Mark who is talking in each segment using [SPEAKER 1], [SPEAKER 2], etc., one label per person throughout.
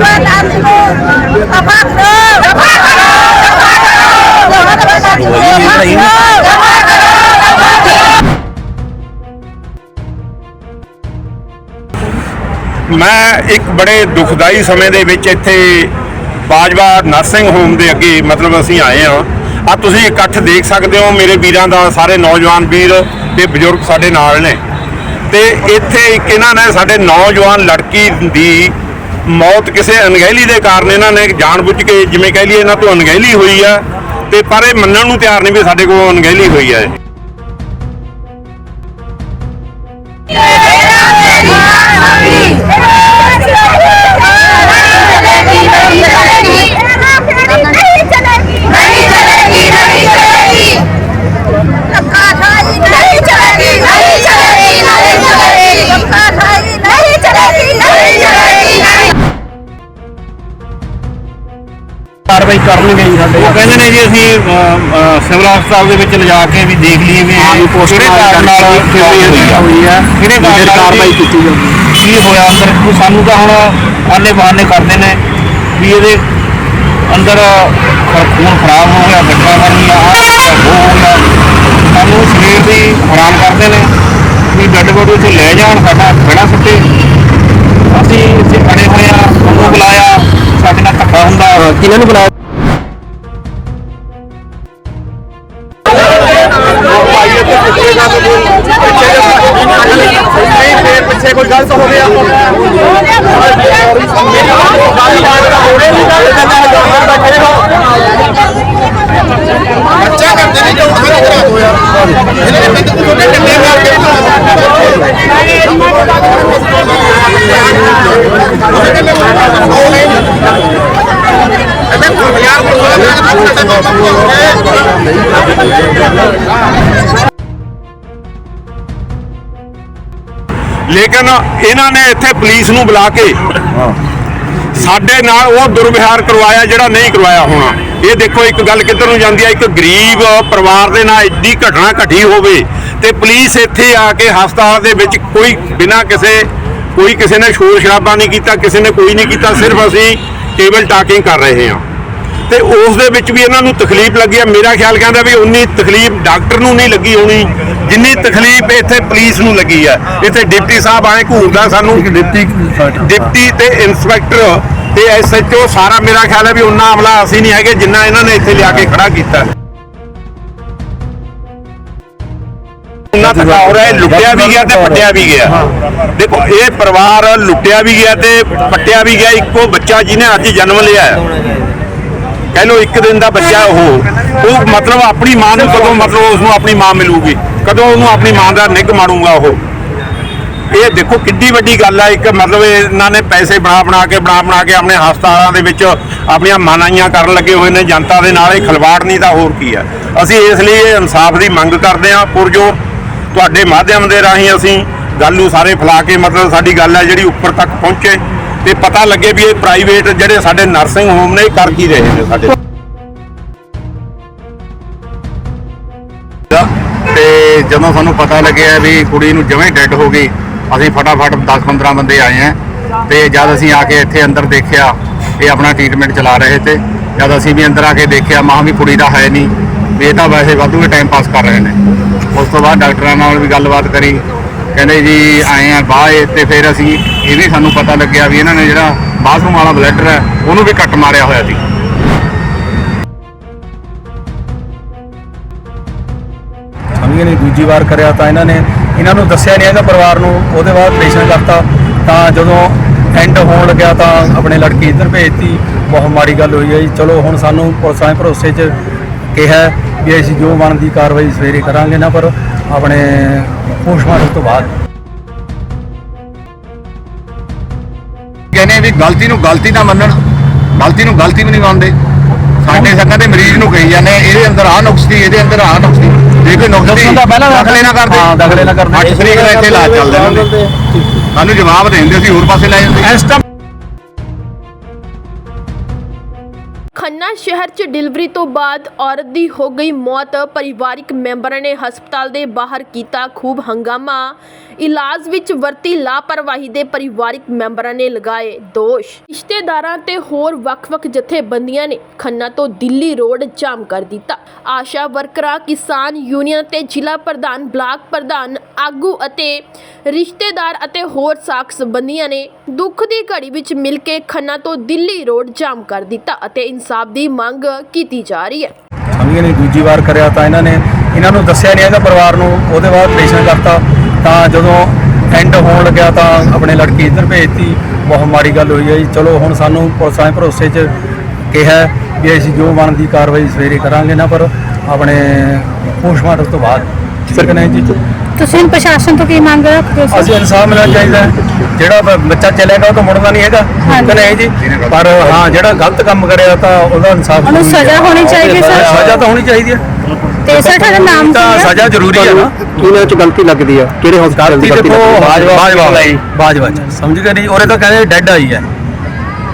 [SPEAKER 1] ਦਫਾ ਕਰੋ ਦਫਾ ਕਰੋ ਦਫਾ ਕਰੋ ਦਫਾ
[SPEAKER 2] ਮੈਂ ਇੱਕ ਬੜੇ ਦੁਖਦਾਈ ਸਮੇਂ ਦੇ ਵਿੱਚ ਇੱਥੇ ਬਾਜਵਾ ਨਰਸਿੰਗ ਹੋਮ ਦੇ ਅੱਗੇ ਮਤਲਬ ਅਸੀਂ ਆਏ ਹਾਂ। ਆ ਤੁਸੀਂ ਇਕੱਠ ਦੇਖ ਸਕਦੇ ਹੋ, ਮੇਰੇ ਵੀਰਾਂ ਦਾ ਸਾਰੇ ਨੌਜਵਾਨ ਵੀਰ ਤੇ ਬਜ਼ੁਰਗ ਸਾਡੇ ਨਾਲ ਨੇ। ਤੇ ਇੱਥੇ ਇੱਕ ਇਹਨਾਂ ਨੇ ਸਾਡੇ ਨੌਜਵਾਨ ਲੜਕੀ ਦੀ ਮੌਤ ਕਿਸੇ ਅਣਗਹਿਲੀ ਦੇ ਕਾਰਨ ਇਹਨਾਂ ਨੇ ਜਾਣਬੁੱਝ ਕੇ, ਜਿਵੇਂ ਕਹਿ ਲਈਏ ਇਹਨਾਂ ਤੋਂ ਅਣਗਹਿਲੀ ਹੋਈ ਆ, ਤੇ ਪਰ ਇਹ ਮੰਨਣ ਨੂੰ ਤਿਆਰ ਨਹੀਂ ਵੀ ਸਾਡੇ ਕੋਲ ਅਣਗਹਿਲੀ ਹੋਈ ਆ
[SPEAKER 3] ਕਾਰਵਾਈ ਕਰਨਗੇ ਜੀ ਸਾਡੇ।
[SPEAKER 4] ਉਹ ਕਹਿੰਦੇ ਨੇ ਜੀ ਅਸੀਂ ਸਿਵਲ ਹਸਪਤਾਲ ਦੇ ਵਿੱਚ ਲਿਜਾ ਕੇ ਵੀ ਦੇਖ ਲਈਏ ਵੀ
[SPEAKER 3] ਹਾਂ ਜੀ,
[SPEAKER 4] ਕਿਹੜੇ ਕਾਰਨ ਨਾਲ ਹੋਈ ਆ।
[SPEAKER 3] ਹੈ
[SPEAKER 4] ਕਿਹੜੇ ਕਾਰਨ ਨਾਲ
[SPEAKER 3] ਕਾਰਵਾਈ ਕੀਤੀ ਜਾਊਗੀ
[SPEAKER 4] ਕੀ ਹੋਇਆ? ਅੰਦਰ ਕੋਈ ਸਾਨੂੰ ਤਾਂ ਹੁਣ ਆਲੇ ਬਹਾਨੇ ਕਰਦੇ ਨੇ ਵੀ ਇਹਦੇ ਅੰਦਰ ਖੂਨ ਖਰਾਬ ਹੋ ਗਿਆ ਗੱਡਾ ਬਣ ਗਿਆ, ਉਹ ਹੋ ਗਿਆ। ਸਾਨੂੰ ਸਰੀਰ ਦੀ ਹੈਰਾਨ ਕਰਦੇ ਨੇ ਵੀ ਡੱਡ ਬੋਡੀ ਉੱਥੇ ਲੈ ਜਾਣ ਸਾਡਾ ਖੜਾ ਸੁੱਟੇ। ਅਸੀਂ ਇੱਥੇ ਖੜੇ ਹੋਏ ਆ ਉਹਨੂੰ ਬੁਲਾਇਆ ਸਾਡੇ ਨਾਲ ਧੱਕਾ ਹੁੰਦਾ।
[SPEAKER 3] ਕਿਹਨਾਂ ਨੂੰ ਬੁਲਾਇਆ
[SPEAKER 2] ਪਿੱਛੇ ਕੋਈ ਗਲਤ ਹੋ ਗਿਆ ਬੱਚਾ ਕਰਦੇ ਨੇ ਜੋ ਉਹਨਾਂ ਕਰਾ ਦੋ ਯਾਰ ਇਹਨਾਂ ਨੇ ਮੈਨੂੰ ਛੋਟੇ ਟੱਡੇ ਮਾਰ ਕੇ ਯਾਰ ਲੇਕਿਨ ਇਹਨਾਂ ਨੇ ਇੱਥੇ ਪੁਲਿਸ ਨੂੰ ਬੁਲਾ ਕੇ ਸਾਡੇ ਨਾਲ ਉਹ ਦੁਰਵਿਹਾਰ ਕਰਵਾਇਆ ਜਿਹੜਾ ਨਹੀਂ ਕਰਵਾਇਆ ਹੋਣਾ। ਇਹ ਦੇਖੋ, ਇੱਕ ਗੱਲ ਕਿੱਧਰ ਨੂੰ ਜਾਂਦੀ ਹੈ ਇੱਕ ਗਰੀਬ ਪਰਿਵਾਰ ਦੇ ਨਾਲ ਇੱਡੀ ਘਟਨਾ ਘਟੀ ਹੋਵੇ ਤੇ ਪੁਲਿਸ ਇੱਥੇ ਆ ਕੇ ਹਸਪਤਾਲ ਦੇ ਵਿੱਚ ਕੋਈ ਬਿਨਾਂ ਕਿਸੇ, ਕੋਈ ਕਿਸੇ ਨੇ ਸ਼ੋਰ ਸ਼ਰਾਬਾ ਨਹੀਂ ਕੀਤਾ, ਕਿਸੇ ਨੇ ਕੋਈ ਨਹੀਂ ਕੀਤਾ, ਸਿਰਫ ਅਸੀਂ ਟੇਬਲ ਟਾਕਿੰਗ ਕਰ ਰਹੇ ਹਾਂ। ਤੇ ਉਸ ਦੇ ਵਿੱਚ ਵੀ ਇਹਨਾਂ ਨੂੰ ਤਕਲੀਫ ਲੱਗੀ ਆ। ਮੇਰਾ ਖਿਆਲ ਕਹਿੰਦਾ ਵੀ ਉਨੀ ਤਕਲੀਫ ਡਾਕਟਰ ਨੂੰ ਨਹੀਂ ਲੱਗੀ ਹੋਣੀ। ਜਿੰਨੀ ਤਕਲੀਫ ਇੱਥੇ ਪੁਲਿਸ ਨੂੰ ਲੱਗੀ ਆ। ਇੱਥੇ ਡਿਪਟੀ ਸਾਹਿਬ ਆਏ ਘੂਰਦਾ ਸਾਨੂੰ।
[SPEAKER 3] ਡਿਪਟੀ
[SPEAKER 2] ਡਿਪਟੀ ਤੇ ਇਨਸਪੈਕਟਰ ਤੇ ਐਸਐਚਓ ਸਾਰਾ ਮੇਰਾ ਖਿਆਲ ਹੈ ਵੀ ਉਹਨਾਂ ਅਮਲਾ ਅਸੀਂ ਨਹੀਂ ਹੈਗੇ ਜਿੰਨਾ ਇਹਨਾਂ ਨੇ ਇੱਥੇ ਲਿਆ ਕੇ ਖੜਾ ਕੀਤਾ। ਉਹਨਾਂ ਤੱਕ ਹੋ ਰਿਹਾ ਲੁੱਟਿਆ ਵੀ ਗਿਆ ਤੇ ਪੱਟਿਆ ਵੀ ਗਿਆ। ਦੇਖੋ ਇਹ ਪਰਿਵਾਰ ਲੁੱਟਿਆ ਵੀ ਗਿਆ ਤੇ ਪੱਟਿਆ ਵੀ ਗਿਆ ਇੱਕੋ ਬੱਚਾ ਜਿਹਨੇ ਅੱਜ ਜਨਮ ਲਿਆ। ਹੈ ਕਹਿ ਲਓ ਇੱਕ ਦਿਨ ਦਾ ਬੱਚਾ ਉਹ। ਉਹ ਮਤਲਬ ਆਪਣੀ ਮਾਂ ਨੂੰ ਕਦੋਂ ਮਤਲਬ ਉਸ ਨੂੰ ਆਪਣੀ ਮਾਂ ਮਿਲੂਗੀ? ਕਦੋਂ ਉਹਨੂੰ ਆਪਣੀ ਮਾਂ ਦਾ ਨਿੱਘ ਮਾਣੂਗਾ ਉਹ? ਇਹ ਦੇਖੋ ਕਿੱਡੀ ਵੱਡੀ ਗੱਲ ਆ, ਇੱਕ ਮਤਲਬ ਇਹਨਾਂ ਨੇ ਪੈਸੇ ਬਣਾ ਬਣਾ ਕੇ, ਬਣਾ ਬਣਾ ਕੇ ਆਪਣੇ ਹਸਪਤਾਲਾਂ ਦੇ ਵਿੱਚ ਆਪਣੀਆਂ ਮਾਨਾਈਆਂ ਕਰਨ ਲੱਗੇ ਹੋਏ ਨੇ, ਜਨਤਾ ਦੇ ਨਾਲ ਇਹ ਖਲਵਾੜ ਨਹੀਂ ਤਾਂ ਹੋਰ ਕੀ ਆ। ਅਸੀਂ ਇਸ ਲਈ ਇਹ ਇਨਸਾਫ ਦੀ ਮੰਗ ਕਰਦੇ ਹਾਂ, ਪੁਰਜੋਰ, ਤੁਹਾਡੇ ਮਾਧਿਅਮ ਦੇ ਰਾਹੀਂ ਅਸੀਂ ਗੱਲ ਨੂੰ ਸਾਰੇ ਫੈਲਾ ਕੇ, ਮਤਲਬ ਸਾਡੀ ਗੱਲ ਹੈ ਜਿਹੜੀ ਉੱਪਰ ਤੱਕ ਪਹੁੰਚੇ ਤੇ ਪਤਾ ਲੱਗੇ ਵੀ ਇਹ ਪ੍ਰਾਈਵੇਟ ਜਿਹੜੇ ਸਾਡੇ ਨਰਸਿੰਗ ਹੋਮ ਨੇ, ਇਹ ਕਰ ਕੀ ਰਹੇ ਨੇ ਸਾਡੇ।
[SPEAKER 5] ਜਦੋਂ ਸਾਨੂੰ ਪਤਾ ਲੱਗਿਆ ਵੀ ਕੁੜੀ ਨੂੰ ਜਿਵੇਂ ਡੈੱਡ ਹੋ ਗਈ, ਅਸੀਂ ਫਟਾਫਟ 10-15 ਬੰਦੇ ਆਏ ਆ ਤੇ ਜਦ ਅਸੀਂ ਆ ਕੇ ਇੱਥੇ ਅੰਦਰ ਦੇਖਿਆ, ਇਹ ਆਪਣਾ ਟ੍ਰੀਟਮੈਂਟ ਚਲਾ ਰਹੇ ਤੇ, ਜਦ ਅਸੀਂ ਵੀ ਅੰਦਰ ਆ ਕੇ ਦੇਖਿਆ, ਮਾਂ ਵੀ ਕੁੜੀ ਦਾ ਹੈ ਨਹੀਂ, ਵੀ ਇਹ ਤਾਂ ਵੈਸੇ ਵਾਧੂ ਦੇ ਟਾਈਮ ਪਾਸ ਕਰ ਰਹੇ ਨੇ। ਉਸ ਤੋਂ ਬਾਅਦ ਡਾਕਟਰਾਂ ਨਾਲ ਵੀ ਗੱਲਬਾਤ ਕਰੀ, ਕਹਿੰਦੇ ਜੀ ਆਏ ਆ ਬਾਹਰ ਤੇ ਫਿਰ ਅਸੀਂ, ਇਹ ਵੀ ਸਾਨੂੰ ਪਤਾ ਲੱਗਿਆ ਵੀ ਇਹਨਾਂ ਨੇ ਜਿਹੜਾ ਬਾਥਰੂਮ ਵਾਲਾ ਬਲੈਡਰ ਹੈ, ਉਹਨੂੰ ਵੀ ਕੱਟ ਮਾਰਿਆ ਹੋਇਆ ਸੀ।
[SPEAKER 3] ਸਮਝੇ ਨਹੀਂ ਦੂਜੀ ਵਾਰ ਕਰਿਆ ਤਾਂ ਇਹਨਾਂ ਨੇ, ਇਹਨਾਂ ਨੂੰ ਦੱਸਿਆ ਨਹੀਂ ਹੈਗਾ ਪਰਿਵਾਰ ਨੂੰ, ਉਹਦੇ ਬਾਅਦ ਆਪਰੇਸ਼ਨ ਕਰਤਾ। ਤਾਂ ਜਦੋਂ ਐਂਡ ਹੋਣ ਲੱਗਿਆ ਤਾਂ ਆਪਣੇ ਲੜਕੀ ਇੱਧਰ ਭੇਜਤੀ, ਬਹੁਤ ਮਾੜੀ ਗੱਲ ਹੋਈ ਹੈ ਜੀ। ਚਲੋ ਹੁਣ ਸਾਨੂੰ ਪੁਲਿਸ ਦੇ ਭਰੋਸੇ 'ਚ ਕਿਹਾ ਵੀ ਅਸੀਂ ਜੋ ਬਣਦੀ ਕਾਰਵਾਈ ਸਵੇਰੇ ਕਰਾਂਗੇ ਨਾ ਪਰ, ਆਪਣੇ ਪੋਸਟਮਾਰਟਮ ਤੋਂ ਬਾਅਦ।
[SPEAKER 5] ਕਹਿੰਦੇ ਵੀ ਗਲਤੀ ਨੂੰ ਗਲਤੀ ਨਾ ਮੰਨਣ, ਗਲਤੀ ਨੂੰ ਗਲਤੀ ਵੀ ਨਹੀਂ ਮੰਨਦੇ। ਸਾਡੇ ਸੰਗਾਂ ਦੇ ਮਰੀਜ਼ ਨੂੰ ਕਹੀ ਜਾਂਦੇ ਆ, ਇਹਦੇ ਅੰਦਰ ਆਹ ਨੁਕਸ ਸੀ ਇਹਦੇ ਅੰਦਰ ਆਹ ਨੁਕਸ ਸੀ ਜੇ ਕੋਈ ਨੁਕਸ ਸੀ
[SPEAKER 3] ਦੱਸਣ ਦਾ ਪਹਿਲਾਂ
[SPEAKER 5] ਦਖਲੇ ਨਾ ਕਰਦੇ।
[SPEAKER 3] ਹਾਂ, ਦਖਲੇ ਨਾ ਕਰਦੇ।
[SPEAKER 5] 8 ਤਰੀਕ ਦਾ ਇੱਥੇ ਇਲਾਜ ਚੱਲਦਾ ਹੁੰਦੇ ਸਾਨੂੰ ਜਵਾਬ ਦੇ ਦਿੰਦੇ ਸੀ ਹੋਰ ਪਾਸੇ ਲੈ ਜਾਂਦੇ।
[SPEAKER 3] ਇਸ ਟਾਈਮ
[SPEAKER 6] ਖੰਨਾ ਸ਼ਹਿਰ 'ਚ ਡਿਲੀਵਰੀ ਤੋਂ ਬਾਅਦ ਔਰਤ ਦੀ ਹੋ ਗਈ ਮੌਤ। ਪਰਿਵਾਰਿਕ ਮੈਂਬਰਾਂ ਨੇ ਹਸਪਤਾਲ ਦੇ ਬਾਹਰ ਕੀਤਾ ਖੂਬ ਹੰਗਾਮਾ। ਇਲਾਜ ਵਿੱਚ ਵਰਤੀ ਲਾਪਰਵਾਹੀ ਦੇ ਪਰਿਵਾਰਿਕ ਮੈਂਬਰਾਂ ਨੇ ਲਗਾਏ ਦੋਸ਼। ਰਿਸ਼ਤੇਦਾਰਾਂ ਤੇ ਹੋਰ ਵੱਖ-ਵੱਖ ਜਥੇਬੰਦੀਆਂ ਨੇ ਖੰਨਾ ਤੋਂ ਦਿੱਲੀ ਰੋਡ ਜਾਮ ਕਰ ਦਿੱਤਾ। ਆਸ਼ਾ ਵਰਕਰਾਂ, ਕਿਸਾਨ ਯੂਨੀਅਨ ਤੇ ਜ਼ਿਲ੍ਹਾ ਪ੍ਰਧਾਨ, ਬਲਾਕ ਪ੍ਰਧਾਨ, ਆਗੂ ਅਤੇ ਰਿਸ਼ਤੇਦਾਰ ਅਤੇ ਹੋਰ ਸਾਕ ਸੰਬੰਧੀਆਂ ਨੇ ਦੁੱਖ ਦੀ ਘੜੀ ਵਿੱਚ ਮਿਲ ਕੇ ਖੰਨਾ ਤੋਂ ਦਿੱਲੀ ਰੋਡ ਜਾਮ ਕਰ ਦਿੱਤਾ ਅਤੇ ਇਨਸਾਫ ਦੀ ਮੰਗ ਕੀਤੀ ਜਾ ਰਹੀ ਹੈ।
[SPEAKER 7] ਸਮਝੇ ਨਹੀਂ ਦੂਜੀ ਵਾਰ ਕਰਿਆ ਤਾਂ ਇਹਨਾਂ ਨੇ ਇਹਨਾਂ ਨੂੰ ਦੱਸਿਆ ਨਹੀਂ ਹੈਗਾ ਪਰਿਵਾਰ ਨੂੰ। ਉਹਦੇ ਬਾਅਦ ਆਪਰੇਸ਼ਨ ਕਰਤਾ। ਤਾਂ ਜਦੋਂ ਐਂਡ ਹੋਣ ਲੱਗਿਆ ਤਾਂ ਆਪਣੇ ਲੜਕੀ ਇੱਧਰ ਭੇਜਤੀ ਬਹੁਤ ਮਾੜੀ ਗੱਲ ਹੋਈ ਹੈ ਜੀ। ਚਲੋ ਹੁਣ ਸਾਨੂੰ ਪੁਲਿਸਾਂ ਦੇ ਭਰੋਸੇ 'ਚ ਕਿਹਾ ਵੀ ਅਸੀਂ ਜੋ ਬਣਦੀ ਕਾਰਵਾਈ ਸਵੇਰੇ ਕਰਾਂਗੇ ਨਾ ਪਰ ਆਪਣੇ ਪੋਸਟਮਾਰਟਮ ਤੋਂ ਬਾਅਦ। ਠੀਕ ਹੈ ਜੀ?
[SPEAKER 1] ਤੁਸੀਂ ਪ੍ਰਸ਼ਾਸਨ ਤੋਂ ਕੀ ਮੰਗ ਰੱਖਦੇ ਹੋ
[SPEAKER 7] ਅਸੀਂ ਇਨਸਾਫ ਮਿਲਣਾ ਚਾਹੀਦਾ ਹੈ। ਜਿਹੜਾ ਬ- ਬੱਚਾ ਚਲੇਗਾ ਉਹ ਤਾਂ ਮੁੜਨਾ ਨਹੀਂ ਹੈਗਾ। ਕਿ ਨਹੀਂ ਜੀ? ਪਰ ਹਾਂ ਜਿਹੜਾ ਗਲਤ ਕੰਮ ਕਰਿਆ ਤਾਂ ਉਹਦਾ ਇਨਸਾਫ
[SPEAKER 1] ਉਹਨੂੰ। ਸਜ਼ਾ ਹੋਣੀ ਚਾਹੀਦੀ ਹੈ, ਸਰ।
[SPEAKER 7] ਸਜ਼ਾ ਤਾਂ ਹੋਣੀ ਚਾਹੀਦੀ ਹੈ।
[SPEAKER 1] ਤੇ ਸਰ ਤੁਹਾਡਾ ਨਾਮ
[SPEAKER 7] ਤਾਂ
[SPEAKER 1] ਕੀ ਹੈ?
[SPEAKER 7] ਸਜ਼ਾ ਜ਼ਰੂਰੀ ਹੈ ਨਾ।
[SPEAKER 8] ਇਹਨਾਂ ਚ ਗਲਤੀ ਲੱਗਦੀ ਆ? ਕਿਹੜੇ ਹਸਪਤਾਲ ਦੀ
[SPEAKER 7] ਗਲਤੀ
[SPEAKER 8] ਗਲਤੀ
[SPEAKER 7] ਦੇਖੋ
[SPEAKER 8] ਲੱਗਦੀ ਆ?
[SPEAKER 7] ਬਾਜਵਾ ਬਾਜਵਾ। ਚ ਸਮਝ ਗਏ ਨਹੀਂ ਉਹਦੇ ਤਾਂ ਕਹਿੰਦੇ ਡੈੱਡ ਆਈ ਹੈ।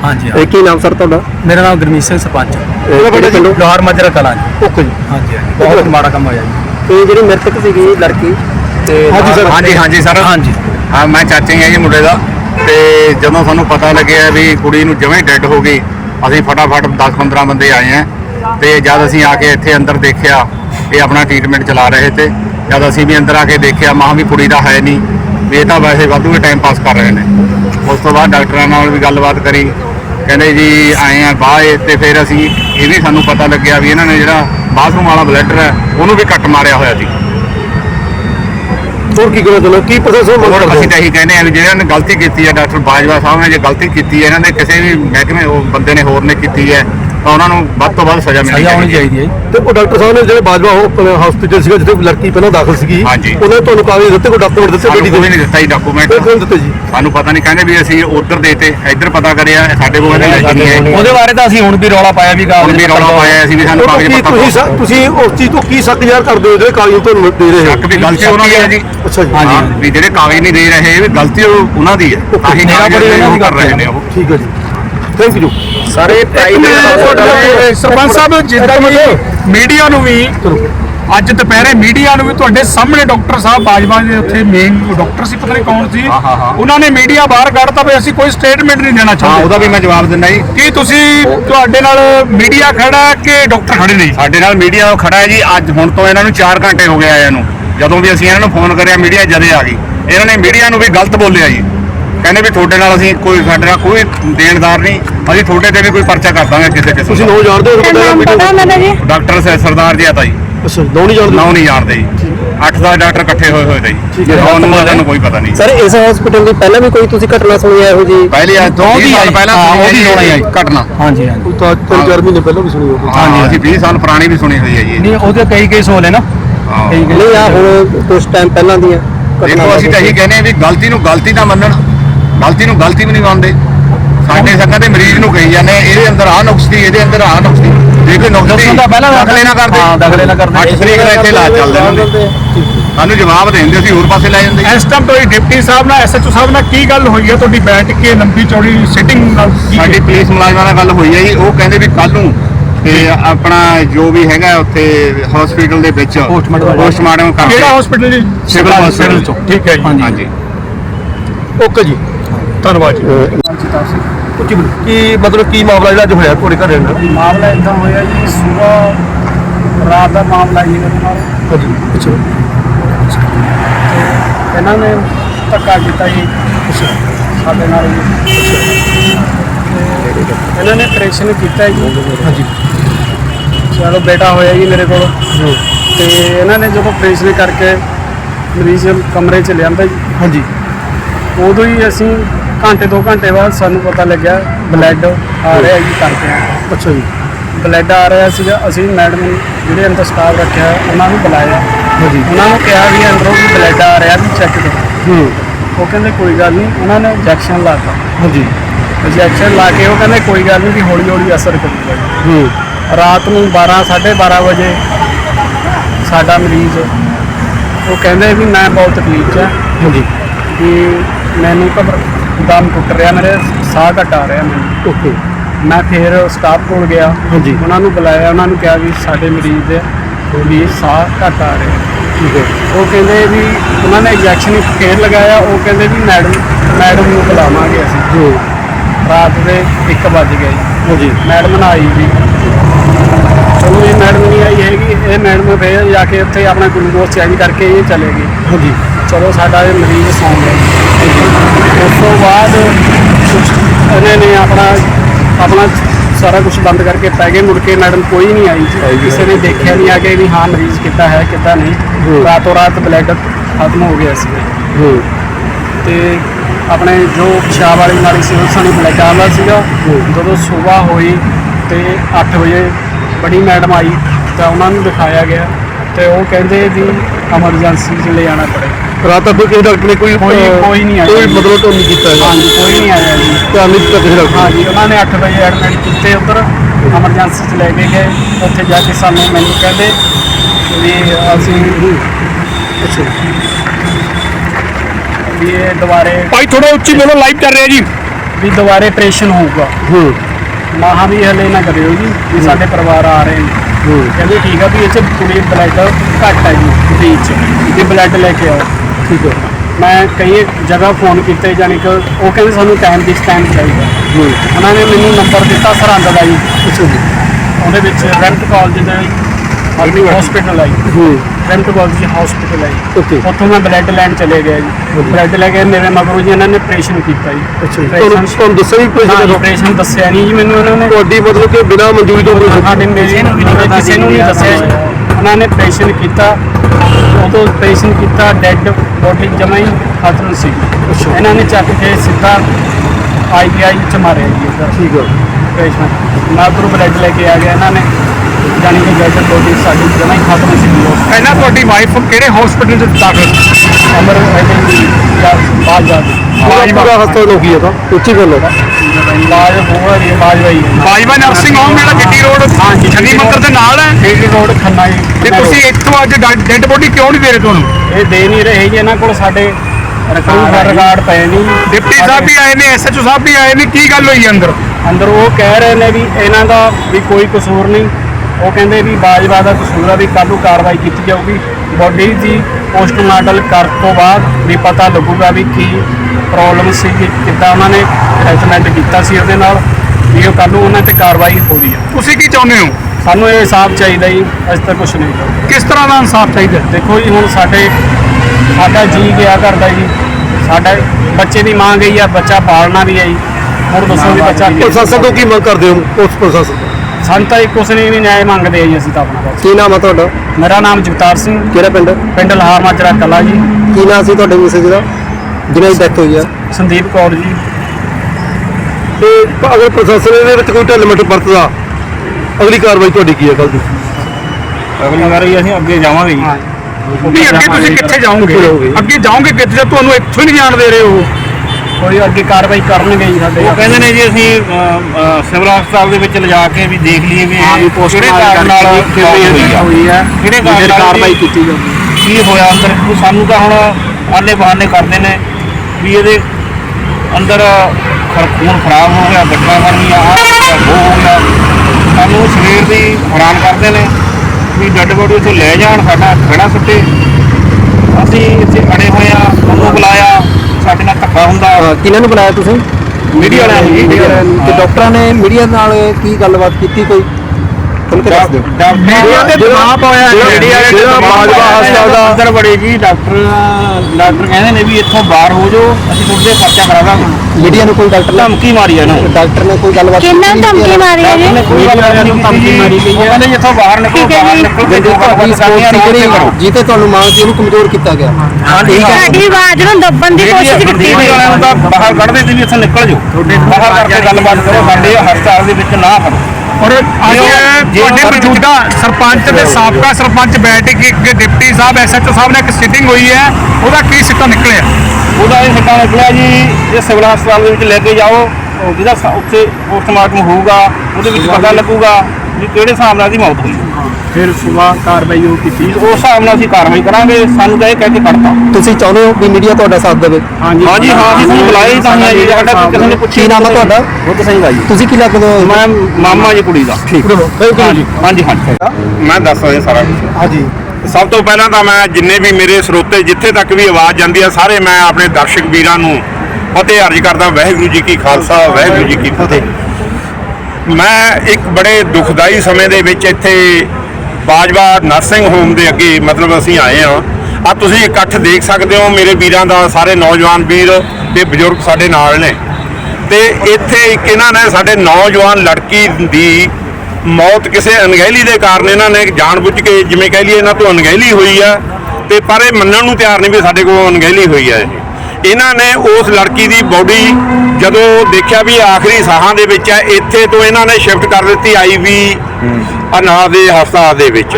[SPEAKER 7] ਹਾਂਜੀ ਹਾਂ।
[SPEAKER 8] ਇਹ ਕੀ ਨਾਮ ਸਰ ਤੁਹਾਡਾ?
[SPEAKER 7] ਮੇਰਾ ਨਾਮ ਗੁਰਮੀਤ ਸਿੰਘ ਸਰਪੰਚ।
[SPEAKER 8] ਇਹ ਕਿਹੜੇ ਪਿੰਡੋਂ?
[SPEAKER 7] ਲੋਹਾਰ ਮਾਜਰਾ ਕਲਾਂ ਜੀ।
[SPEAKER 8] ਓਕੇ ਜੀ।
[SPEAKER 7] ਹਾਂਜੀ ਹਾਂਜੀ। ਬਹੁਤ ਮਾੜਾ ਕੰਮ ਹੋਇਆ ਜੀ।
[SPEAKER 8] ਤੇ ਜਿਹੜੀ ਮ੍ਰਿਤਕ ਸੀਗੀ ਲੜਕੀ ਤੇ
[SPEAKER 7] ਹਾਂਜੀ ਸਰ।
[SPEAKER 5] ਹਾਂਜੀ ਹਾਂਜੀ ਸਰ।
[SPEAKER 7] ਹਾਂਜੀ।
[SPEAKER 5] ਹਾਂ ਮੈਂ ਚਾਚਾ ਹੀ ਜੀ ਮੁੰਡੇ ਦਾ। ਤੇ ਜਦੋਂ ਸਾਨੂੰ ਪਤਾ ਲੱਗਿਆ ਵੀ ਕੁੜੀ ਨੂੰ ਹੀ ਡੈੱਡ ਹੋ ਗਈ ਅਸੀਂ ਫਟਾਫਟ 10-15 ਬੰਦੇ ਆਏ ਆ। ਤੇ ਜਦ ਅਸੀਂ ਆ ਕੇ ਇੱਥੇ ਅੰਦਰ ਦੇਖਿਆ ਇਹ ਆਪਣਾ ਟ੍ਰੀਟਮੈਂਟ ਚਲਾ ਰਹੇ ਤੇ ਜਦ ਅਸੀਂ ਵੀ ਅੰਦਰ ਆ ਕੇ ਦੇਖਿਆ ਮਾਂ ਵੀ ਕੁੜੀ ਦਾ ਹੈ ਨਹੀਂ ਵੀ ਇਹ ਤਾਂ ਵੈਸੇ ਵਾਧੂ ਹੀ ਟਾਈਮ ਪਾਸ ਕਰ ਰਹੇ ਨੇ। ਉਸ ਤੋਂ ਬਾਅਦ ਡਾਕਟਰਾਂ ਨਾਲ ਵੀ ਗੱਲਬਾਤ ਕਰੀ ਕਹਿੰਦੇ ਜੀ ਆਏ ਆ ਬਾਹਰ ਤੇ ਫਿਰ ਅਸੀਂ ਇਹ ਵੀ ਸਾਨੂੰ ਪਤਾ ਲੱਗਿਆ ਵੀ ਇਹਨਾਂ ਨੇ ਜਿਹੜਾ ਬਾਥਰੂਮ ਵਾਲਾ ਬਲੈਡਰ ਹੈ ਉਹਨੂੰ ਵੀ ਕੱਟ ਮਾਰਿਆ ਹੋਇਆ ਸੀ।
[SPEAKER 8] ਹੋਰ ਕੀ ਕਰੋ ਚਲੋ ਕੀ ਪ੍ਰੋਸੈਸ
[SPEAKER 5] ਹੁਣ
[SPEAKER 8] ਹੋ
[SPEAKER 5] ਅਸੀਂ ਤਾਂ ਇਹੀ ਕਹਿੰਦੇ ਆ ਵੀ ਜਿਹੜਿਆਂ ਨੇ ਗਲਤੀ ਕੀਤੀ ਹੈ ਡਾਕਟਰ ਬਾਜਵਾ ਸਾਹਿਬ ਨੇ ਜੇ ਗਲਤੀ ਕੀਤੀ ਹੈ ਇਹਨਾਂ ਨੇ ਕਿਸੇ ਵੀ ਮਹਿਕਮੇ ਉਹ ਬੰਦੇ ਨੇ ਹੋਰ ਨੇ ਕੀਤੀ ਹੈ ਤਾਂ ਉਹਨਾਂ ਨੂੰ ਵੱਧ ਤੋਂ ਵੱਧ ਸਜ਼ਾ ਮਿਲਣੀ
[SPEAKER 7] ਸਜ਼ਾ ਹੋਣੀ
[SPEAKER 5] ਚਾਹੀਦੀ ਹੈ।
[SPEAKER 7] ਜੀ।
[SPEAKER 8] ਤੇ ਉਹ ਡਾਕਟਰ ਸਾਹਿਬ ਨੇ ਜਿਹੜੇ ਬਾਜਵਾ ਹਸਪੀਟਲ ਸੀਗਾ ਜਿੱਥੇ ਲੜਕੀ ਪਹਿਲਾਂ ਦਾਖਲ ਸੀਗੀ
[SPEAKER 5] ਹਾਂਜੀ।
[SPEAKER 8] ਉਹਨੇ ਤੁਹਾਨੂੰ ਕਾਗਜ਼ ਦਿੱਤੇ ਕੋਈ ਡਾਕੂਮੈਂਟ ਦਿੱਤੇ
[SPEAKER 5] ਸਾਨੂੰ
[SPEAKER 8] ਬੇਟੀ
[SPEAKER 5] ਕੋਈ
[SPEAKER 8] ਦੇ?
[SPEAKER 5] ਨਹੀਂ ਦਿੱਤਾ ਜੀ ਡਾਕੂਮੈਂਟ
[SPEAKER 8] ਕੋਈ ਨਹੀਂ ਦਿੱਤੇ ਜੀ।
[SPEAKER 5] ਸਾਨੂੰ ਪਤਾ ਨਹੀਂ ਕਹਿੰਦੇ ਵੀ ਅਸੀਂ ਉਧਰ ਦੇਤੇ ਇੱਧਰ ਪਤਾ ਕਰਿਆ ਸਾਡੇ ਕੋਲ ਕਹਿੰਦੇ ਨਹੀਂ ਹੈ।
[SPEAKER 7] ਉਹਦੇ ਬਾਰੇ ਤਾਂ ਅਸੀਂ ਹੁਣ ਵੀ ਰੌਲਾ ਪਾਇਆ ਵੀ
[SPEAKER 5] ਹੁਣ
[SPEAKER 7] ਕਾਗਜ਼
[SPEAKER 5] ਵੀ ਰੌਲਾ ਪਾਇਆ ਅਸੀਂ ਵੀ ਸਾਨੂੰ
[SPEAKER 8] ਉਹ
[SPEAKER 5] ਕਾਗਜ਼
[SPEAKER 8] ਕੀ
[SPEAKER 5] ਪੱਤਰ
[SPEAKER 8] ਤੁਸੀਂ ਸ- ਤੁਸੀਂ ਉਸ ਚੀਜ਼ ਤੋਂ ਕੀ ਸ਼ੱਕ ਜ਼ਾਹਰ ਕਰਦੇ ਹੋ ਜਿਹੜੇ ਕਾਗਜ਼ ਤੁਹਾਨੂੰ ਦੇ ਰਹੇ ਹੋ?
[SPEAKER 5] ਸ਼ੱਕ ਵੀ ਗਲਤੀ ਉਹਨਾਂ ਦੀ ਹੈ ਜੀ।
[SPEAKER 8] ਅੱਛਾ ਜੀ।
[SPEAKER 5] ਹਾਂ, ਵੀ ਜਿਹੜੇ ਕਾਗਜ਼ ਨਹੀਂ ਦੇ ਰਹੇ ਇਹ ਵੀ ਗਲਤੀ ਉਹ ਉਹਨਾਂ ਦੀ ਹੈ। ਤਾਂ ਹੀ
[SPEAKER 7] ਮੇਰਾ
[SPEAKER 5] ਕਾਗਜ਼
[SPEAKER 7] ਬੜੀ ਉਹਨਾਂ ਦੀ
[SPEAKER 5] ਉਹ ਕਰ ਰਹੇ ਨੇ ਉਹ।
[SPEAKER 8] ਠੀਕ ਹੈ ਜੀ। ਥੈਂਕ ਯੂ
[SPEAKER 5] ਸਾਰੇ
[SPEAKER 3] ਸਰਪੰਚ ਸਾਹਿਬ ਜਿੱਦਾਂ ਮੀਡੀਆ ਨੂੰ ਵੀ ਅੱਜ ਦੁਪਹਿਰੇ ਮੀਡੀਆ ਨੂੰ ਵੀ ਤੁਹਾਡੇ ਸਾਹਮਣੇ ਡਾਕਟਰ ਸਾਹਿਬ ਬਾਜਵਾ ਦੇ ਉੱਥੇ ਮੇਨ ਡਾਕਟਰ ਸੀ ਪਤਾ ਨਹੀਂ ਕੌਣ ਸੀ। ਉਹਨਾਂ ਨੇ ਮੀਡੀਆ ਬਾਹਰ ਕੱਢਤਾ ਵੀ ਅਸੀਂ ਕੋਈ ਸਟੇਟਮੈਂਟ ਨਹੀਂ ਦੇਣਾ ਚਾਹੁੰਦੇ।
[SPEAKER 5] ਉਹਦਾ ਵੀ ਮੈਂ ਜਵਾਬ ਦਿੰਦਾ ਜੀ।
[SPEAKER 3] ਕੀ ਤੁਸੀਂ ਤੁਹਾਡੇ ਨਾਲ ਮੀਡੀਆ ਖੜਾ ਕਿ ਡਾਕਟਰ ਖੜੇ ਨਹੀਂ
[SPEAKER 5] ਸਾਡੇ ਨਾਲ ਮੀਡੀਆ ਖੜਾ ਹੈ ਜੀ। ਅੱਜ ਹੁਣ ਤੋਂ ਇਹਨਾਂ ਨੂੰ 4 ਘੰਟੇ ਹੋ ਗਏ ਆਇਆਂ ਨੂੰ। ਜਦੋਂ ਵੀ ਅਸੀਂ ਇਹਨਾਂ ਨੂੰ ਫੋਨ ਕਰਿਆ ਮੀਡੀਆ ਜਦੇ ਆ ਗਈ। ਇਹਨਾਂ ਨੇ ਮੀਡੀਆ ਨੂੰ ਵੀ ਗਲਤ ਬੋਲਿਆ ਜੀ। ਕਹਿੰਦੇ ਵੀ ਤੁਹਾਡੇ ਨਾਲ ਅਸੀਂ ਕੋਈ ਸਾਡੇ ਨਾਲ ਕੋਈ ਦੇਣਦਾਰ ਨਹੀਂ ਅਸੀਂ ਤੁਹਾਡੇ ਤੇ ਵੀ ਕੋਈ ਪਰਚਾ ਕਰ ਦਾਂਗੇ ਕਿਸੇ ਕਿਸੇ
[SPEAKER 8] ਤੁਸੀਂ
[SPEAKER 5] ਦਾ।
[SPEAKER 8] ਨੋ ਜਾਣਦੇ ਹੋ
[SPEAKER 1] ਨਾਮ ਪਤਾ ਉਹਨਾਂ ਦਾ ਜੀ?
[SPEAKER 5] ਡਾਕਟਰ ਸ- ਸਰਦਾਰ ਜੀ ਆ ਤਾਂ ਜੀ
[SPEAKER 8] ਅੱਛਾ ਨੋ ਨਹੀਂ ਜਾਣਦੇ?
[SPEAKER 5] ਨਾਮ ਨਹੀਂ ਜਾਣਦੇ ਜੀ। 8-10 ਡਾਕਟਰ ਇਕੱਠੇ ਹੋਏ ਹੋਏ ਤੇ ਜੀ। ਨਾਮ ਨੂੰ ਤੁਹਾਨੂੰ ਕੋਈ ਪਤਾ ਨਹੀਂ।
[SPEAKER 8] ਸਰ ਇਸ ਹਸਪੀਟਲ ਦੀ ਪਹਿਲਾਂ ਵੀ ਕੋਈ ਤੁਸੀਂ ਘਟਨਾ ਸੁਣੀ ਹੈ ਇਹੋ ਜੀ
[SPEAKER 5] ਪਹਿਲੇ ਅੱਜ ਤੋਂ 20 ਸਾਲ ਪਹਿਲਾਂ
[SPEAKER 7] ਹਾਂ,
[SPEAKER 5] ਸੁਣੀ
[SPEAKER 7] ਉਹਦੀ
[SPEAKER 5] ਹੈ
[SPEAKER 7] ਹੋਣੀ ਹੈ।
[SPEAKER 5] ਇਹ ਘਟਨਾ।
[SPEAKER 7] ਹਾਂਜੀ ਹਾਂਜੀ।
[SPEAKER 8] ਤਾਂ ਤਿੰਨ ਚਾਰ ਮਹੀਨੇ ਪਹਿਲਾਂ ਵੀ ਸੁਣੀ ਹੋਊਗੀ।
[SPEAKER 5] ਹਾਂ ਅਸੀਂ 20 ਸਾਲ ਪੁਰਾਣੀ ਵੀ ਸੁਣੀ ਹੋਈ ਹੈ ਜੀ
[SPEAKER 7] ਨਹੀਂ ਉਹਦੇ ਕਈ ਕੇਸ ਹੋਲੇ ਨਾ
[SPEAKER 5] ਹਾਂ।
[SPEAKER 7] ਕੇਸ
[SPEAKER 8] ਨਹੀਂ ਆ ਹੁਣ ਕੁਝ ਟਾਈਮ ਪਹਿਲਾਂ ਦੀਆਂ
[SPEAKER 5] ਦੇਖੋ ਅਸੀਂ ਤਾਂ ਇਹੀ ਕਹਿੰਦੇ ਆ ਵੀ ਗਲਤੀ ਨੂੰ ਗਲਤੀ ਨਾ ਮੰਨਣ। ਗਲਤੀ ਨੂੰ ਗਲਤੀ ਵੀ ਨਹੀਂ ਮੰਨਦੇ। ਸਾਡੇ ਸੰਗਤ ਦੇ ਮਰੀਜ਼ ਨੂੰ ਕਹੀ ਜਾਂਦੇ ਆ, ਇਹਦੇ ਅੰਦਰ ਆਹ ਨੁਕਸ ਸੀ ਇਹਦੇ ਅੰਦਰ ਆਹ ਨੁਕਸ ਸੀ। ਜੇ ਕੋਈ ਨੁਕਸ
[SPEAKER 7] ਤਾਂ ਪਹਿਲਾਂ
[SPEAKER 5] ਦਖਲੇ ਨਾ ਕਰਦੇ।
[SPEAKER 7] ਹਾਂ, ਦਖਲੇ ਨਾ ਕਰਦੇ।
[SPEAKER 5] 8 ਤਰੀਕ ਦਾ ਇੱਥੇ ਇਲਾਜ ਚੱਲਦਾ ਇਹਨਾਂ ਦੇ। ਸਾਨੂੰ ਜਵਾਬ ਦੇ ਦਿੰਦੇ ਸੀ ਹੋਰ ਪਾਸੇ ਲੈ ਜਾਂਦੇ।
[SPEAKER 3] ਇਸ ਟਾਈਮ ਤੋਂ ਡਿਪਟੀ ਸਾਹਿਬ ਨਾਲ ਐਸਐਚਓ ਸਾਹਿਬ ਨਾਲ ਕੀ ਗੱਲ ਹੋਈ ਹੈ? ਤੁਹਾਡੀ ਬੈਠ ਕੇ ਲੰਬੀ ਚੌੜੀ ਸਿਟਿੰਗ ਨਾਲ
[SPEAKER 5] ਸਾਡੀ ਪੁਲਿਸ ਮੁਲਾਜ਼ਮਾਂ ਨਾਲ ਗੱਲ ਹੋਈ ਹੈ ਜੀ। ਉਹ ਕਹਿੰਦੇ ਵੀ ਕੱਲ ਨੂੰ ਤੇ ਆਪਣਾ ਜੋ ਵੀ ਹੈਗਾ ਉੱਥੇ ਹਸਪੀਟਲ ਦੇ ਵਿੱਚ ਪੋਸਟਮਾਰਟਮ ਕਰਕੇ
[SPEAKER 3] ਕਿਹੜਾ ਹਸਪੀਟਲ ਜੀ?
[SPEAKER 5] ਸਿਵਲ ਹਸਪੀਟਲ ਚੋਂ।
[SPEAKER 3] ਠੀਕ ਹੈ ਜੀ।
[SPEAKER 5] ਹਾਂਜੀ।
[SPEAKER 8] ਓਕੇ ਜੀ।
[SPEAKER 3] ਧੰਨਵਾਦ ਜੀ।
[SPEAKER 8] ਉੱਚੀ ਬੋਲੋ। ਕੀ ਮਤਲਬ ਕੀ ਮਾਮਲਾ ਜਿਹੜਾ ਅੱਜ ਹੋਇਆ ਤੁਹਾਡੇ ਘਰੇ ਨਾਲ
[SPEAKER 3] ਮਾਮਲਾ ਇਦਾਂ ਹੋਇਆ ਜੀ ਸਵੇਰ ਰਾਤ ਦਾ ਮਾਮਲਾ ਜੀ ਮੇਰੇ ਨਾਲ।
[SPEAKER 8] ਹਾਂਜੀ ਅੱਛਾ।
[SPEAKER 3] ਇਹਨਾਂ ਨੇ ਧੱਕਾ ਕੀਤਾ ਜੀ। ਸਾਡੇ ਨਾਲ ਜੀ। ਤੇ ਇਹਨਾਂ ਨੇ ਆਪਰੇਸ਼ਨ ਕੀਤਾ ਜੀ।
[SPEAKER 8] ਹਾਂਜੀ।
[SPEAKER 3] ਚਲੋ ਬੇਟਾ ਹੋਇਆ ਜੀ ਮੇਰੇ ਕੋਲ। ਤੇ ਇਹਨਾਂ ਨੇ ਜਦੋਂ ਆਪਰੇਸ਼ਨ ਕਰਕੇ ਮਰੀਜ਼ ਕਮਰੇ 'ਚ ਲਿਆਂਦਾ ਜੀ।
[SPEAKER 8] ਹਾਂਜੀ।
[SPEAKER 3] ਉਦੋਂ ਹੀ ਅਸੀਂ ਘੰਟੇ ਦੋ ਘੰਟੇ ਬਾਅਦ ਸਾਨੂੰ ਪਤਾ ਲੱਗਿਆ ਬਲੱਡ ਆ ਰਿਹਾ ਜੀ ਕਰਕੇ।
[SPEAKER 8] ਅੱਛਾ ਜੀ।
[SPEAKER 3] ਬਲੱਡ ਆ ਰਿਹਾ ਸੀਗਾ ਅਸੀਂ ਮੈਡਮ ਜਿਹੜੇ ਅੰਦਰ ਸਟਾਫ ਰੱਖਿਆ ਉਹਨਾਂ ਨੂੰ ਬੁਲਾਇਆ।
[SPEAKER 8] ਹਾਂਜੀ।
[SPEAKER 3] ਉਹਨਾਂ ਨੂੰ ਕਿਹਾ ਵੀ ਅੰਦਰੋਂ ਵੀ ਬਲੱਡ ਆ ਰਿਹਾ ਵੀ ਚੈੱਕ ਕਰੋ।
[SPEAKER 8] ਹੂੰ।
[SPEAKER 3] ਉਹ ਕਹਿੰਦੇ ਕੋਈ ਗੱਲ ਨਹੀਂ ਉਹਨਾਂ ਨੇ ਇੰਜੈਕਸ਼ਨ ਲਾਤਾ
[SPEAKER 8] ਹਾਂਜੀ।
[SPEAKER 3] ਇੰਜੈਕਸ਼ਨ ਲਾ ਕੇ ਉਹ ਕਹਿੰਦੇ ਕੋਈ ਗੱਲ ਨਹੀਂ ਵੀ ਹੌਲੀ ਹੌਲੀ ਅਸਰ ਕਰੂਗਾ ਜੀ।
[SPEAKER 8] ਹੂੰ।
[SPEAKER 3] ਰਾਤ ਨੂੰ 12 12:30 ਵਜੇ ਸਾਡਾ ਮਰੀਜ਼ ਉਹ ਕਹਿੰਦੇ ਵੀ ਮੈਂ ਬਹੁਤ ਤਕਲੀਫ 'ਚ ਹਾਂ।
[SPEAKER 8] ਹਾਂਜੀ।
[SPEAKER 3] ਵੀ ਮੈਨੂੰ ਘਬਰ ਦਮ ਟੁੱਟ ਰਿਹਾ ਮੇਰੇ ਸਾਹ ਘਟ ਆ ਰਿਹਾ ਮੈਨੂੰ।
[SPEAKER 8] ਓਕੇ
[SPEAKER 3] ਮੈਂ ਫਿਰ ਸਟਾਫ ਕੋਲ ਗਿਆ।
[SPEAKER 8] ਹਾਂਜੀ।
[SPEAKER 3] ਉਹਨਾਂ ਨੂੰ ਬੁਲਾਇਆ ਉਹਨਾਂ ਨੂੰ ਕਿਹਾ ਵੀ ਸਾਡੇ ਮਰੀਜ਼ ਦੇ ਵੀ ਸਾਹ ਘਟ ਆ ਰਿਹਾ ਉਹ ਕਹਿੰਦੇ ਵੀ ਉਹਨਾਂ ਨੇ ਇੰਜੈਕਸ਼ਨ ਫੇਰ ਲਗਾਇਆ ਉਹ ਕਹਿੰਦੇ ਵੀ ਮੈਡਮ ਮੈਡਮ ਨੂੰ ਬੁਲਾਵਾਂਗੇ ਅਸੀਂ। ਰਾਤ ਦੇ 1 ਵੱਜ ਗਏ। ਜੀ ਮੈਡਮ ਨਾ ਆਈ ਜੀ ਚਲੋ ਇਹ ਮੈਡਮ ਨਹੀਂ ਆਈ ਹੈਗੀ ਇਹ ਮੈਡਮ ਫੇਰ ਜਾ ਕੇ ਉੱਥੇ ਆਪਣਾ ਗਲੂਕੋਜ਼ ਚੇਂਜ ਕਰਕੇ ਇਹ ਚਲੇ ਗਈ ਹਾਂਜੀ। ਚਲੋ ਸਾਡਾ ਇਹ ਮਰੀਜ਼ ਸੌਂ ਗਿਆ। ਉਸ ਤੋਂ ਬਾਅਦ ਇਹਨਾਂ ਨੇ ਆਪਣਾ ਆਪਣਾ ਸਾਰਾ ਕੁਝ ਬੰਦ ਕਰਕੇ ਪੈ ਗਏ। ਮੁੜ ਕੇ ਮੈਡਮ ਕੋਈ ਨਹੀਂ ਆਈ। ਕਿਸੇ ਨੇ ਦੇਖਿਆ ਨਹੀਂ ਆ ਕੇ ਵੀ ਹਾਂ ਮਰੀਜ਼ ਕਿੱਦਾਂ ਹੈ ਕਿੱਦਾਂ ਨਹੀਂ। ਰਾਤੋਂ ਰਾਤ ਬਲੱਡ ਖਤਮ ਹੋ ਗਿਆ ਸੀ। ਤੇ ਆਪਣੇ ਜੋ ਪਿਸ਼ਾਬ ਵਾਲੀ ਨਾਲੀ ਸੀ ਉਸ ਨੂੰ ਬਲੱਡ ਆਉਂਦਾ ਸੀਗਾ। ਜਦੋਂ ਸਵੇਰ ਹੋਈ ਤੇ 8 ਵਜੇ ਬੜੀ ਮੈਡਮ ਆਈ ਤਾਂ ਉਹਨਾਂ ਨੂੰ ਦਿਖਾਇਆ ਗਿਆ ਤੇ ਉਹ ਕਹਿੰਦੇ ਵੀ ਐਮਰਜੈਂਸੀ 'ਚ ਲੈ ਜਾਣਾ ਪੜੇ
[SPEAKER 8] ਰਾਤ ਤੱਕ ਕਿਸੇ ਡਾਕਟਰ ਨੇ ਕੋਈ
[SPEAKER 3] ਕੋਈ ਕੋਈ ਨਹੀਂ ਆਇਆ
[SPEAKER 8] ਕੋਈ ਮਤਲਬ ਤੋਂ ਨਹੀਂ ਕੀਤਾ ਹੈਗਾ।
[SPEAKER 3] ਹਾਂਜੀ ਕੋਈ ਨਹੀਂ ਆਇਆ ਜੀ।
[SPEAKER 8] ਧਿਆਨ ਨਹੀਂ ਦਿੱਤਾ ਕਿਸੇ ਡਾਕਟਰ
[SPEAKER 3] ਹਾਂਜੀ ਉਹਨਾਂ ਨੇ 8 ਵਜੇ ਐਡਮਿਟ ਕੀਤੇ ਉੱਧਰ ਐਮਰਜੈਂਸੀ 'ਚ ਲੈ ਕੇ ਗਏ। ਉੱਥੇ ਜਾ ਕੇ ਸਾਨੂੰ ਮੈਨੂੰ ਕਹਿੰਦੇ ਵੀ ਅਸੀਂ ਵੀ ਇਹ ਦੁਬਾਰੇ
[SPEAKER 9] ਭਾਈ ਥੋੜਾ ਉੱਚੀ ਬੋਲੋ ਲਾਈਵ ਕਰ ਰਿਹਾ ਜੀ।
[SPEAKER 3] ਵੀ ਦੁਬਾਰੇ ਆਪਰੇਸ਼ਨ ਹੋਊਗਾ।
[SPEAKER 8] ਹੂੰ।
[SPEAKER 3] ਮਾਹਾਂ ਵੀ ਹਲੇ ਨਾ ਕਰਿਓ ਜੀ ਵੀ ਸਾਡੇ ਪਰਿਵਾਰ ਆ ਰਹੇ ਨੇ।
[SPEAKER 8] ਹੂੰ।
[SPEAKER 3] ਕਹਿੰਦੇ ਠੀਕ ਆ ਵੀ ਇਹ ਚ ਕੁੜੀ ਬਲੱਡ ਘੱਟ ਹੈ ਜੀ ਬੀਚ ਵੀ ਬਲੱਡ ਲੈ ਕੇ ਆਓ।
[SPEAKER 8] ਠੀਕ ਹੈ।
[SPEAKER 3] ਮੈਂ ਕਈ ਜਗ੍ਹਾ ਫੋਨ ਕੀਤੇ ਜਾਣੀ ਕਿ ਉਹ ਕਹਿੰਦੇ ਸਾਨੂੰ ਟਾਈਮ ਦਿਸ ਟਾਈਮ ਚਾਹੀਦਾ
[SPEAKER 8] ਹੂੰ।
[SPEAKER 3] ਉਹਨਾਂ ਨੇ ਮੈਨੂੰ ਨੰਬਰ ਦਿੱਤਾ ਸਰਹੰਦ ਦਾ ਜੀ।
[SPEAKER 8] ਅੱਛਾ ਜੀ।
[SPEAKER 3] ਉਹਦੇ ਵਿੱਚ ਰੈਂਟ ਕਾਲਜ ਦੇ ਹਸਪੀਟਲ ਆਈ।
[SPEAKER 8] ਹੂੰ।
[SPEAKER 3] ਰੈਂਟ ਕਾਲਜ ਹਸਪੀਟਲ ਆਈ।
[SPEAKER 8] ਓਕੇ
[SPEAKER 3] ਉੱਥੋਂ ਮੈਂ ਬਲੱਡ ਲੈਣ ਚਲੇ ਗਿਆ ਜੀ। ਬਲੱਡ ਲੈ ਕੇ ਮੇਰੇ ਮਗਰੋਂ ਜੀ ਇਹਨਾਂ ਨੇ ਆਪਰੇਸ਼ਨ ਕੀਤਾ ਜੀ।
[SPEAKER 8] ਅੱਛਾ ਜੀ। ਤੁਹਾਨੂੰ ਦੱਸਿਆ ਵੀ
[SPEAKER 3] ਆਪਰੇਸ਼ਨ ਦੱਸਿਆ ਨਹੀਂ ਜੀ ਮੈਨੂੰ ਇਹਨਾਂ ਨੇ।
[SPEAKER 8] ਤੁਹਾਡੀ ਮਤਲਬ ਕਿ ਬਿਨਾਂ ਮਨਜ਼ੂਰੀ ਤੋਂ
[SPEAKER 3] ਸਾਡੇ ਮੇਰੇ ਨੂੰ ਵੀ ਨਹੀਂ ਕਿਸੇ ਨੂੰ ਨਹੀਂ ਦੱਸਿਆ ਜੀ। ਉਹਨਾਂ ਨੇ ਆਪਰੇਸ਼ਨ ਕੀਤਾ। ਉਦੋਂ ਆਪਰੇਸ਼ਨ ਕੀਤਾ ਡੈੱਡ ਬੋਡੀ ਜਮਾਂ ਹੀ ਖਤਮ ਸੀ। ਇਹਨਾਂ ਨੇ ਚੱਕ ਕੇ ਸਿੱਧਾ ਆਈਪੀਆਈ ਚ ਮਾਰਿਆ ਜੀ ਇਹਦਾ।
[SPEAKER 8] ਠੀਕ ਹੈ
[SPEAKER 3] ਆਪਰੇਸ਼ਨ ਮੈਂ ਉੱਧਰੋਂ ਬਲੱਡ ਲੈ ਕੇ ਆ ਗਿਆ ਇਹਨਾਂ ਨੇ। ਜਾਣੀ ਕਿ ਡੈੱਡ ਬੋਡੀ ਸਾਡੀ ਜਮਾਂ ਹੀ ਖਤਮ ਸੀ।
[SPEAKER 9] ਪਹਿਲਾਂ ਤੁਹਾਡੀ ਵਾਈਫ ਕਿਹੜੇ ਹਸਪੀਟਲ 'ਚ ਦਾਖਲ
[SPEAKER 3] ਅਮਰ ਹੈਗੇ ਜਾਂ ਬਾਜ ਜਾ
[SPEAKER 8] ਪੂਰਾ ਪੂਰਾ ਹਸਪਤਾਲ ਹੋ ਗਿਆ ਤਾਂ। ਉੱਚੀ ਗੱਲ ਹੈ
[SPEAKER 3] ਭਾਈ
[SPEAKER 9] ਬਾਜਵਾ ਨਰਸਿੰਗ ਹੋਮ ਜਿਹੜਾ ਗੱਡੀ ਰੋਡ
[SPEAKER 3] ਹਾਂਜੀ, ਗੱਡੀ
[SPEAKER 9] ਮੰਦਰ ਦੇ ਨਾਲ ਹੈ?
[SPEAKER 3] ਡੇਲੀ ਰੋਡ ਖੰਨਾ ਜੀ।
[SPEAKER 9] ਤੇ ਤੁਸੀਂ ਇੱਥੋਂ ਅੱਜ ਡੈੱਡ ਬੋਡੀ ਕਿਉਂ ਨਹੀਂ ਦੇ ਰਹੇ ਤੁਹਾਨੂੰ?
[SPEAKER 3] ਇਹ ਦੇ ਨਹੀਂ ਰਹੇ ਜੀ ਇਹਨਾਂ ਕੋਲ ਸਾਡੇ ਰਿਕਾਰਡ ਰਿਕਾਰਡ ਪਏ ਨਹੀਂ।
[SPEAKER 9] ਡਿਪਟੀ ਸਾਹਿਬ ਵੀ ਆਏ ਨੇ ਐਸਐਚਓ ਸਾਹਿਬ ਵੀ ਆਏ ਨੇ ਕੀ ਗੱਲ ਹੋਈ ਅੰਦਰ?
[SPEAKER 3] ਅੰਦਰ ਉਹ ਕਹਿ ਰਹੇ ਨੇ ਵੀ ਇਹਨਾਂ ਦਾ ਵੀ ਕੋਈ ਕਸੂਰ ਨਹੀਂ। ਉਹ ਕਹਿੰਦੇ ਵੀ ਬਾਜਵਾ ਦਾ ਕਸੂਰ ਆ ਵੀ ਕੱਲ੍ਹ ਨੂੰ ਕਾਰਵਾਈ ਕੀਤੀ ਜਾਊਗੀ। ਬੋਡੀ ਦੀ ਪੋਸਟਮਾਰਟਮ ਕਰ ਤੋਂ ਬਾਅਦ ਵੀ ਪਤਾ ਲੱਗੂਗਾ ਵੀ ਕੀ ਪ੍ਰੋਬਲਮ ਸੀ ਕਿ ਕਿੱਦਾਂ ਉਹਨਾਂ ਨੇ ਟ੍ਰੀਟਮੈਂਟ ਕੀਤਾ ਸੀ ਉਹਦੇ ਨਾਲ ਵੀ ਉਹ ਕੱਲ੍ਹ ਨੂੰ ਉਹਨਾਂ ਤੇ ਕਾਰਵਾਈ ਹੋ ਰਹੀ ਹੈ।
[SPEAKER 9] ਤੁਸੀਂ ਕੀ ਚਾਹੁੰਦੇ ਹੋ?
[SPEAKER 3] ਸਾਨੂੰ ਇਹ ਹਿਸਾਬ ਚਾਹੀਦਾ ਜੀ ਅਸੀਂ ਤਾਂ ਕੁਝ ਨਹੀਂ
[SPEAKER 9] ਕਿਸ ਤਰ੍ਹਾਂ ਦਾ ਇਨਸਾਫ ਚਾਹੀਦਾ?
[SPEAKER 3] ਦੇਖੋ ਜੀ ਹੁਣ ਸਾਡੇ ਸਾਡਾ ਜੀ ਗਿਆ ਕਰਦਾ ਜੀ। ਸਾਡਾ ਬੱਚੇ ਦੀ ਮਾਂ ਗਈ ਆ ਬੱਚਾ ਪਾਲਣਾ ਵੀ ਹੈ ਜੀ। ਹੁਣ ਦੱਸੋ ਵੀ ਬੱਚਾ ਕੀ-
[SPEAKER 8] ਪ੍ਰਸ਼ਾਸਨ ਤੋਂ ਕੀ ਮੰਗ ਕਰਦੇ ਹੋ? ਉਸ ਪ੍ਰਸ਼ਾਸਨ?
[SPEAKER 3] ਸਾਨੂੰ ਤਾਂ ਕੁਛ ਨਹੀਂ ਵੀ ਨਿਆਂ ਮੰਗਦੇ ਆ ਜੀ ਅਸੀਂ ਤਾਂ ਆਪਣਾ
[SPEAKER 8] ਕੀ ਨਾਮ ਹੈ ਤੁਹਾਡਾ?
[SPEAKER 3] ਮੇਰਾ ਨਾਮ ਜਗਤਾਰ ਸਿੰਘ।
[SPEAKER 8] ਕਿਹੜਾ ਪਿੰਡ?
[SPEAKER 3] ਪਿੰਡ ਲਹਾਰ ਮਾਜਰਾ ਕਲਾ ਜੀ।
[SPEAKER 8] ਕੀ ਨਾਮ ਸੀ ਤੁਹਾਡੇ ਮੈਸੇਜ ਦਾ? ਜਿਹਨਾਂ ਦੀ ਡੈਥ ਹੋਈ ਹੈ
[SPEAKER 3] ਸੰਦੀਪ ਕੌਰ ਜੀ।
[SPEAKER 8] ਤੇ ਅਗਰ ਪ੍ਰਸ਼ਾਸਨ ਇਹਦੇ ਵਿੱਚ ਕੋਈ ਢਿੱਲ-ਮੱਠ ਵਰਤਦਾ ਅਗਲੀ ਕਾਰਵਾਈ ਤੁਹਾਡੀ ਕੀ ਹੈ ਕੱਲ ਦੀ?
[SPEAKER 4] ਅਗਲੀ ਵਾਰੀ ਅਸੀਂ ਅੱਗੇ ਜਾਵਾਂਗੇ ਜੀ।
[SPEAKER 9] ਨਹੀਂ ਅੱਗੇ ਤੁਸੀਂ ਕਿੱਥੇ ਜਾਓਗੇ? ਅੱਗੇ ਜਾਓਗੇ ਕਿੱਥੇ? ਜੇ ਤੁਹਾਨੂੰ ਇੱਥੋਂ ਹੀ ਨਹੀਂ ਜਾਣ ਦੇ ਰਹੇ ਹੋ
[SPEAKER 3] ਕੋਈ ਅੱਗੇ ਕਾਰਵਾਈ ਕਰਨਗੇ ਜੀ ਸਾਡੇ।
[SPEAKER 4] ਉਹ ਕਹਿੰਦੇ ਨੇ ਜੀ ਅਸੀਂ ਸਿਵਲ ਹਸਪਤਾਲ ਦੇ ਵਿੱਚ ਲਿਜਾ ਕੇ ਵੀ ਦੇਖ ਲਈਏ ਵੀ ਇਹ ਕਿਹੜੇ ਕਾਰਨ ਨਾਲ ਮੌਤ ਹੋਈ ਆ।
[SPEAKER 3] ਹੈ
[SPEAKER 4] ਕਿਹੜੇ ਕਾਰਨ ਨਾਲ
[SPEAKER 3] ਕਾਰਵਾਈ ਕੀਤੀ ਜਾਊਗੀ
[SPEAKER 4] ਕੀ ਹੋਇਆ ਅੰਦਰ? ਸਾਨੂੰ ਤਾਂ ਹੁਣ ਆਲੇ ਬਹਾਨੇ ਕਰਦੇ ਨੇ। ਵੀ ਇਹਦੇ ਅੰਦਰ ਖੂਨ ਖਰਾਬ ਹੋ ਗਿਆ ਆਹ ਹੋ ਗਿਆ, ਉਹ ਹੋ ਗਿਆ। ਸਾਨੂੰ ਸਵੇਰ ਦੀ ਹੈਰਾਨ ਕਰਦੇ ਨੇ ਵੀ ਡੱਡ ਬੋਡੀ ਉੱਥੇ ਲੈ ਜਾਣ ਸਾਡਾ ਖੜਾ ਸੁੱਟੇ। ਅਸੀਂ ਇੱਥੇ ਅੜੇ ਹੋਏ ਆ ਉਹਨੂੰ ਬੁਲਾਇਆ ਸਾਡੇ ਨਾਲ ਧੱਕਾ ਹੁੰਦਾ।
[SPEAKER 8] ਕਿਹਨਾਂ ਨੂੰ ਬੁਲਾਇਆ ਤੁਸੀਂ?
[SPEAKER 4] ਮੀਡੀਆ ਵਾਲਿਆਂ ਨੂੰ।
[SPEAKER 8] ਤੇ ਡਾਕਟਰਾਂ ਨੇ ਮੀਡੀਆ ਨਾਲ ਕੀ ਗੱਲਬਾਤ ਕੀਤੀ ਕੋਈ? ਤੁਹਾਨੂੰ ਕਿ ਦੱਸ ਦਿਓ।
[SPEAKER 9] ਮੀਡੀਆ ਦੇ ਦਬਾਅ ਪਾਇਆ
[SPEAKER 8] ਜਿਹੜਾ-
[SPEAKER 9] ਮੀਡੀਆ ਦੇ
[SPEAKER 8] ਜਿਹੜਾ ਬਾਜਵਾ ਹਸਪਤਾਲ ਦਾ-
[SPEAKER 4] ਅੰਦਰ ਬੜੇ ਜੀ ਡਾਕਟਰ ਡਾਕਟਰ ਕਹਿੰਦੇ ਨੇ ਵੀ ਇੱਥੋਂ ਬਾਹਰ ਹੋ ਜਾਓ ਅਸੀਂ ਤੁਹਾਡੇ ਪਰਚਾ ਕਰਾ ਦਾਂਗੇ।
[SPEAKER 8] ਮੀਡੀਆ ਨੂੰ ਕੋਈ ਡਾਕਟਰ
[SPEAKER 4] ਧਮਕੀ ਮਾਰੀ ਇਹਨਾਂ। ਨੂੰ
[SPEAKER 8] ਡਾਕਟਰ ਨੇ ਕੋਈ ਗੱਲਬਾਤ
[SPEAKER 1] ਕਿੰਨਾ ਧਮਕੀ ਮਾਰੀ ਹੈ
[SPEAKER 4] ਨੇ
[SPEAKER 1] ਜੀ
[SPEAKER 4] ਕੋਈ
[SPEAKER 3] ਧਮਕੀ ਮਾਰੀ ਗਈ ਹੈ।
[SPEAKER 4] ਕਹਿੰਦੇ ਇੱਥੋਂ ਬਾਹਰ ਨਿਕਲੋ
[SPEAKER 1] ਠੀਕ ਹੈ
[SPEAKER 4] ਬਾਹਰ
[SPEAKER 1] ਜੀ।
[SPEAKER 4] ਨਿਕਲੋ ਤੇ
[SPEAKER 8] ਤੁਹਾਡੀ ਸਪੋਰਟ
[SPEAKER 4] ਤੇ ਕਰੋ।
[SPEAKER 8] ਸੀ ਜਿਹਤੇ ਤੁਹਾਨੂੰ ਮਾਂ ਸੀ ਉਹਨੂੰ ਕਮਜ਼ੋਰ ਕੀਤਾ ਗਿਆ।
[SPEAKER 4] ਹਾਂਜੀ
[SPEAKER 1] ਸਾਡੀ ਆਵਾਜ਼ ਨੂੰ ਦੱਬਣ ਦੀ ਕੋਸ਼ਿਸ਼ ਕੀਤੀ ਗਈ
[SPEAKER 4] ਨੂੰ ਤਾਂ ਬਾਹਰ ਕੱਢਦੇ ਸੀ ਵੀ ਇੱਥੋਂ ਨਿਕਲ ਜਾਓ। ਬਾਹਰ ਕਰਕੇ ਗੱਲਬਾਤ ਕਰੋ ਸਾਡੇ ਹਸਪਤਾਲ ਦੇ ਵਿੱਚ ਨਾ ਕਰੋ
[SPEAKER 9] ਔਰ
[SPEAKER 4] ਜੇ-
[SPEAKER 9] ਤੁਹਾਡੇ ਮੌਜੂਦਾ ਸਰਪੰਚ ਤੇ ਸਾਬਕਾ ਸਰਪੰਚ ਬੈਠ ਕੇ ਇੱਕ ਡਿਪਟੀ ਸਾਹਿਬ ਐਸਐਚਓ ਸਾਹਿਬ ਨੇ ਇੱਕ ਸਿਟਿੰਗ ਹੋਈ ਹੈ। ਉਹਦਾ ਕੀ ਸਿੱਟਾ ਨਿਕਲਿਆ?
[SPEAKER 4] ਉਹਦਾ ਇਹ ਸਿੱਟਾ ਨਿਕਲਿਆ ਜੀ ਇਹ ਸਿਵਲ ਹਸਪਤਾਲ ਦੇ ਵਿੱਚ ਲੈ ਕੇ ਜਾਓ। ਜਿਹਦਾ ਉੱਥੇ ਪੋਸਟਮਾਰਟਮ ਹੋਊਗਾ ਉਹਦੇ ਵਿੱਚ ਪਤਾ ਲੱਗੂਗਾ ਵੀ ਕਿਹੜੇ ਹਿਸਾਬ ਨਾਲ ਦੀ ਮੌਤ ਹੋਈ
[SPEAKER 3] ਫਿਰ ਸਵੇਰ ਕਾਰਵਾਈ ਉਹ ਕੀਤੀ।
[SPEAKER 4] ਉਸ ਹਿਸਾਬ ਨਾਲ ਅਸੀਂ ਕਾਰਵਾਈ ਕਰਾਂਗੇ ਸਾਨੂੰ ਤਾਂ ਇਹ ਕਹਿ ਕੇ ਕੱਢਤਾ।
[SPEAKER 8] ਤੁਸੀਂ ਚਾਹੁੰਦੇ ਹੋ ਵੀ ਮੀਡੀਆ ਤੁਹਾਡਾ ਸਾਥ ਦੇਵੇ?
[SPEAKER 3] ਹਾਂਜੀ।
[SPEAKER 4] ਹਾਂਜੀ ਹਾਂ ਜੀ ਤੁਹਾਨੂੰ ਬੁਲਾਇਆ ਹੀ ਤਾਂ ਹੈ ਜੀ। ਸਾਡਾ ਕਿਸੇ ਨੇ ਪੁੱਛਿਆ
[SPEAKER 8] ਕੀ ਨਾਮ ਹੈ ਤੁਹਾਡਾ?
[SPEAKER 4] ਬੁੱਧ ਸਿੰਘ ਆ ਜੀ।
[SPEAKER 8] ਤੁਸੀਂ ਕੀ ਲੱਗਦੇ ਹੋ
[SPEAKER 4] ਮੈਂ ਮਾਮਾ ਜੀ ਕੁੜੀ ਦਾ।
[SPEAKER 8] ਠੀਕ।
[SPEAKER 4] ਹਾਂਜੀ ਹਾਂਜੀ ਹਾਂਜੀ। ਮੈਂ ਦੱਸ ਰਿਹਾ ਸਾਰਾ ਕੁਝ
[SPEAKER 8] ਹਾਂਜੀ।
[SPEAKER 2] ਸਭ ਤੋਂ ਪਹਿਲਾਂ ਤਾਂ ਮੈਂ ਜਿੰਨੇ ਵੀ ਮੇਰੇ ਸਰੋਤੇ ਜਿੱਥੇ ਤੱਕ ਵੀ ਆਵਾਜ਼ ਜਾਂਦੀ ਹੈ ਸਾਰੇ ਮੈਂ ਆਪਣੇ ਦਰਸ਼ਕ ਵੀਰਾਂ ਨੂੰ ਫਤਿਹ ਅਰਜ ਕਰਦਾ ਵਾਹਿਗੁਰੂ ਜੀ ਕੀ ਖਾਲਸਾ ਵਾਹਿਗੁਰੂ ਜੀ ਕੀ ਫਤਿਹ। ਮੈਂ ਇੱਕ ਬੜੇ ਦੁਖਦਾਈ ਸਮੇਂ ਦੇ ਵਿੱਚ ਇੱਥੇ ਬਾਜਵਾ ਨਰਸਿੰਗ ਹੋਮ ਦੇ ਅੱਗੇ ਮਤਲਬ ਅਸੀਂ ਆਏ ਹਾਂ। ਆ ਤੁਸੀਂ ਇਕੱਠ ਦੇਖ ਸਕਦੇ ਹੋ, ਮੇਰੇ ਵੀਰਾਂ ਦਾ ਸਾਰੇ ਨੌਜਵਾਨ ਵੀਰ ਤੇ ਬਜ਼ੁਰਗ ਸਾਡੇ ਨਾਲ ਨੇ। ਤੇ ਇੱਥੇ ਇੱਕ ਇਹਨਾਂ ਨੇ ਸਾਡੇ ਨੌਜਵਾਨ ਲੜਕੀ ਦੀ ਮੌਤ ਕਿਸੇ ਅਣਗਹਿਲੀ ਦੇ ਕਾਰਨ ਇਹਨਾਂ ਨੇ ਜਾਣਬੁੱਝ ਕੇ ਜਿਵੇਂ ਕਹਿ ਲਈਏ ਇਹਨਾਂ ਤੋਂ ਅਣਗਹਿਲੀ ਹੋਈ ਆ, ਤੇ ਪਰ ਇਹ ਮੰਨਣ ਨੂੰ ਤਿਆਰ ਨਹੀਂ ਵੀ ਸਾਡੇ ਕੋਲ ਅਣਗਹਿਲੀ ਹੋਈ ਹੈ ਇਹਨਾਂ ਨੇ ਉਸ ਲੜਕੀ ਦੀ ਬੋਡੀ ਜਦੋਂ ਦੇਖਿਆ ਵੀ ਆਖਰੀ ਸਾਹਾਂ ਦੇ ਵਿੱਚ ਹੈ ਇੱਥੇ ਤੋਂ ਇਹਨਾਂ ਨੇ ਸ਼ਿਫਟ ਕਰ ਦਿੱਤੀ ਆਈਵੀ ਅਨਾਰ ਦੇ ਹਸਪਤਾਲ ਦੇ ਵਿੱਚ।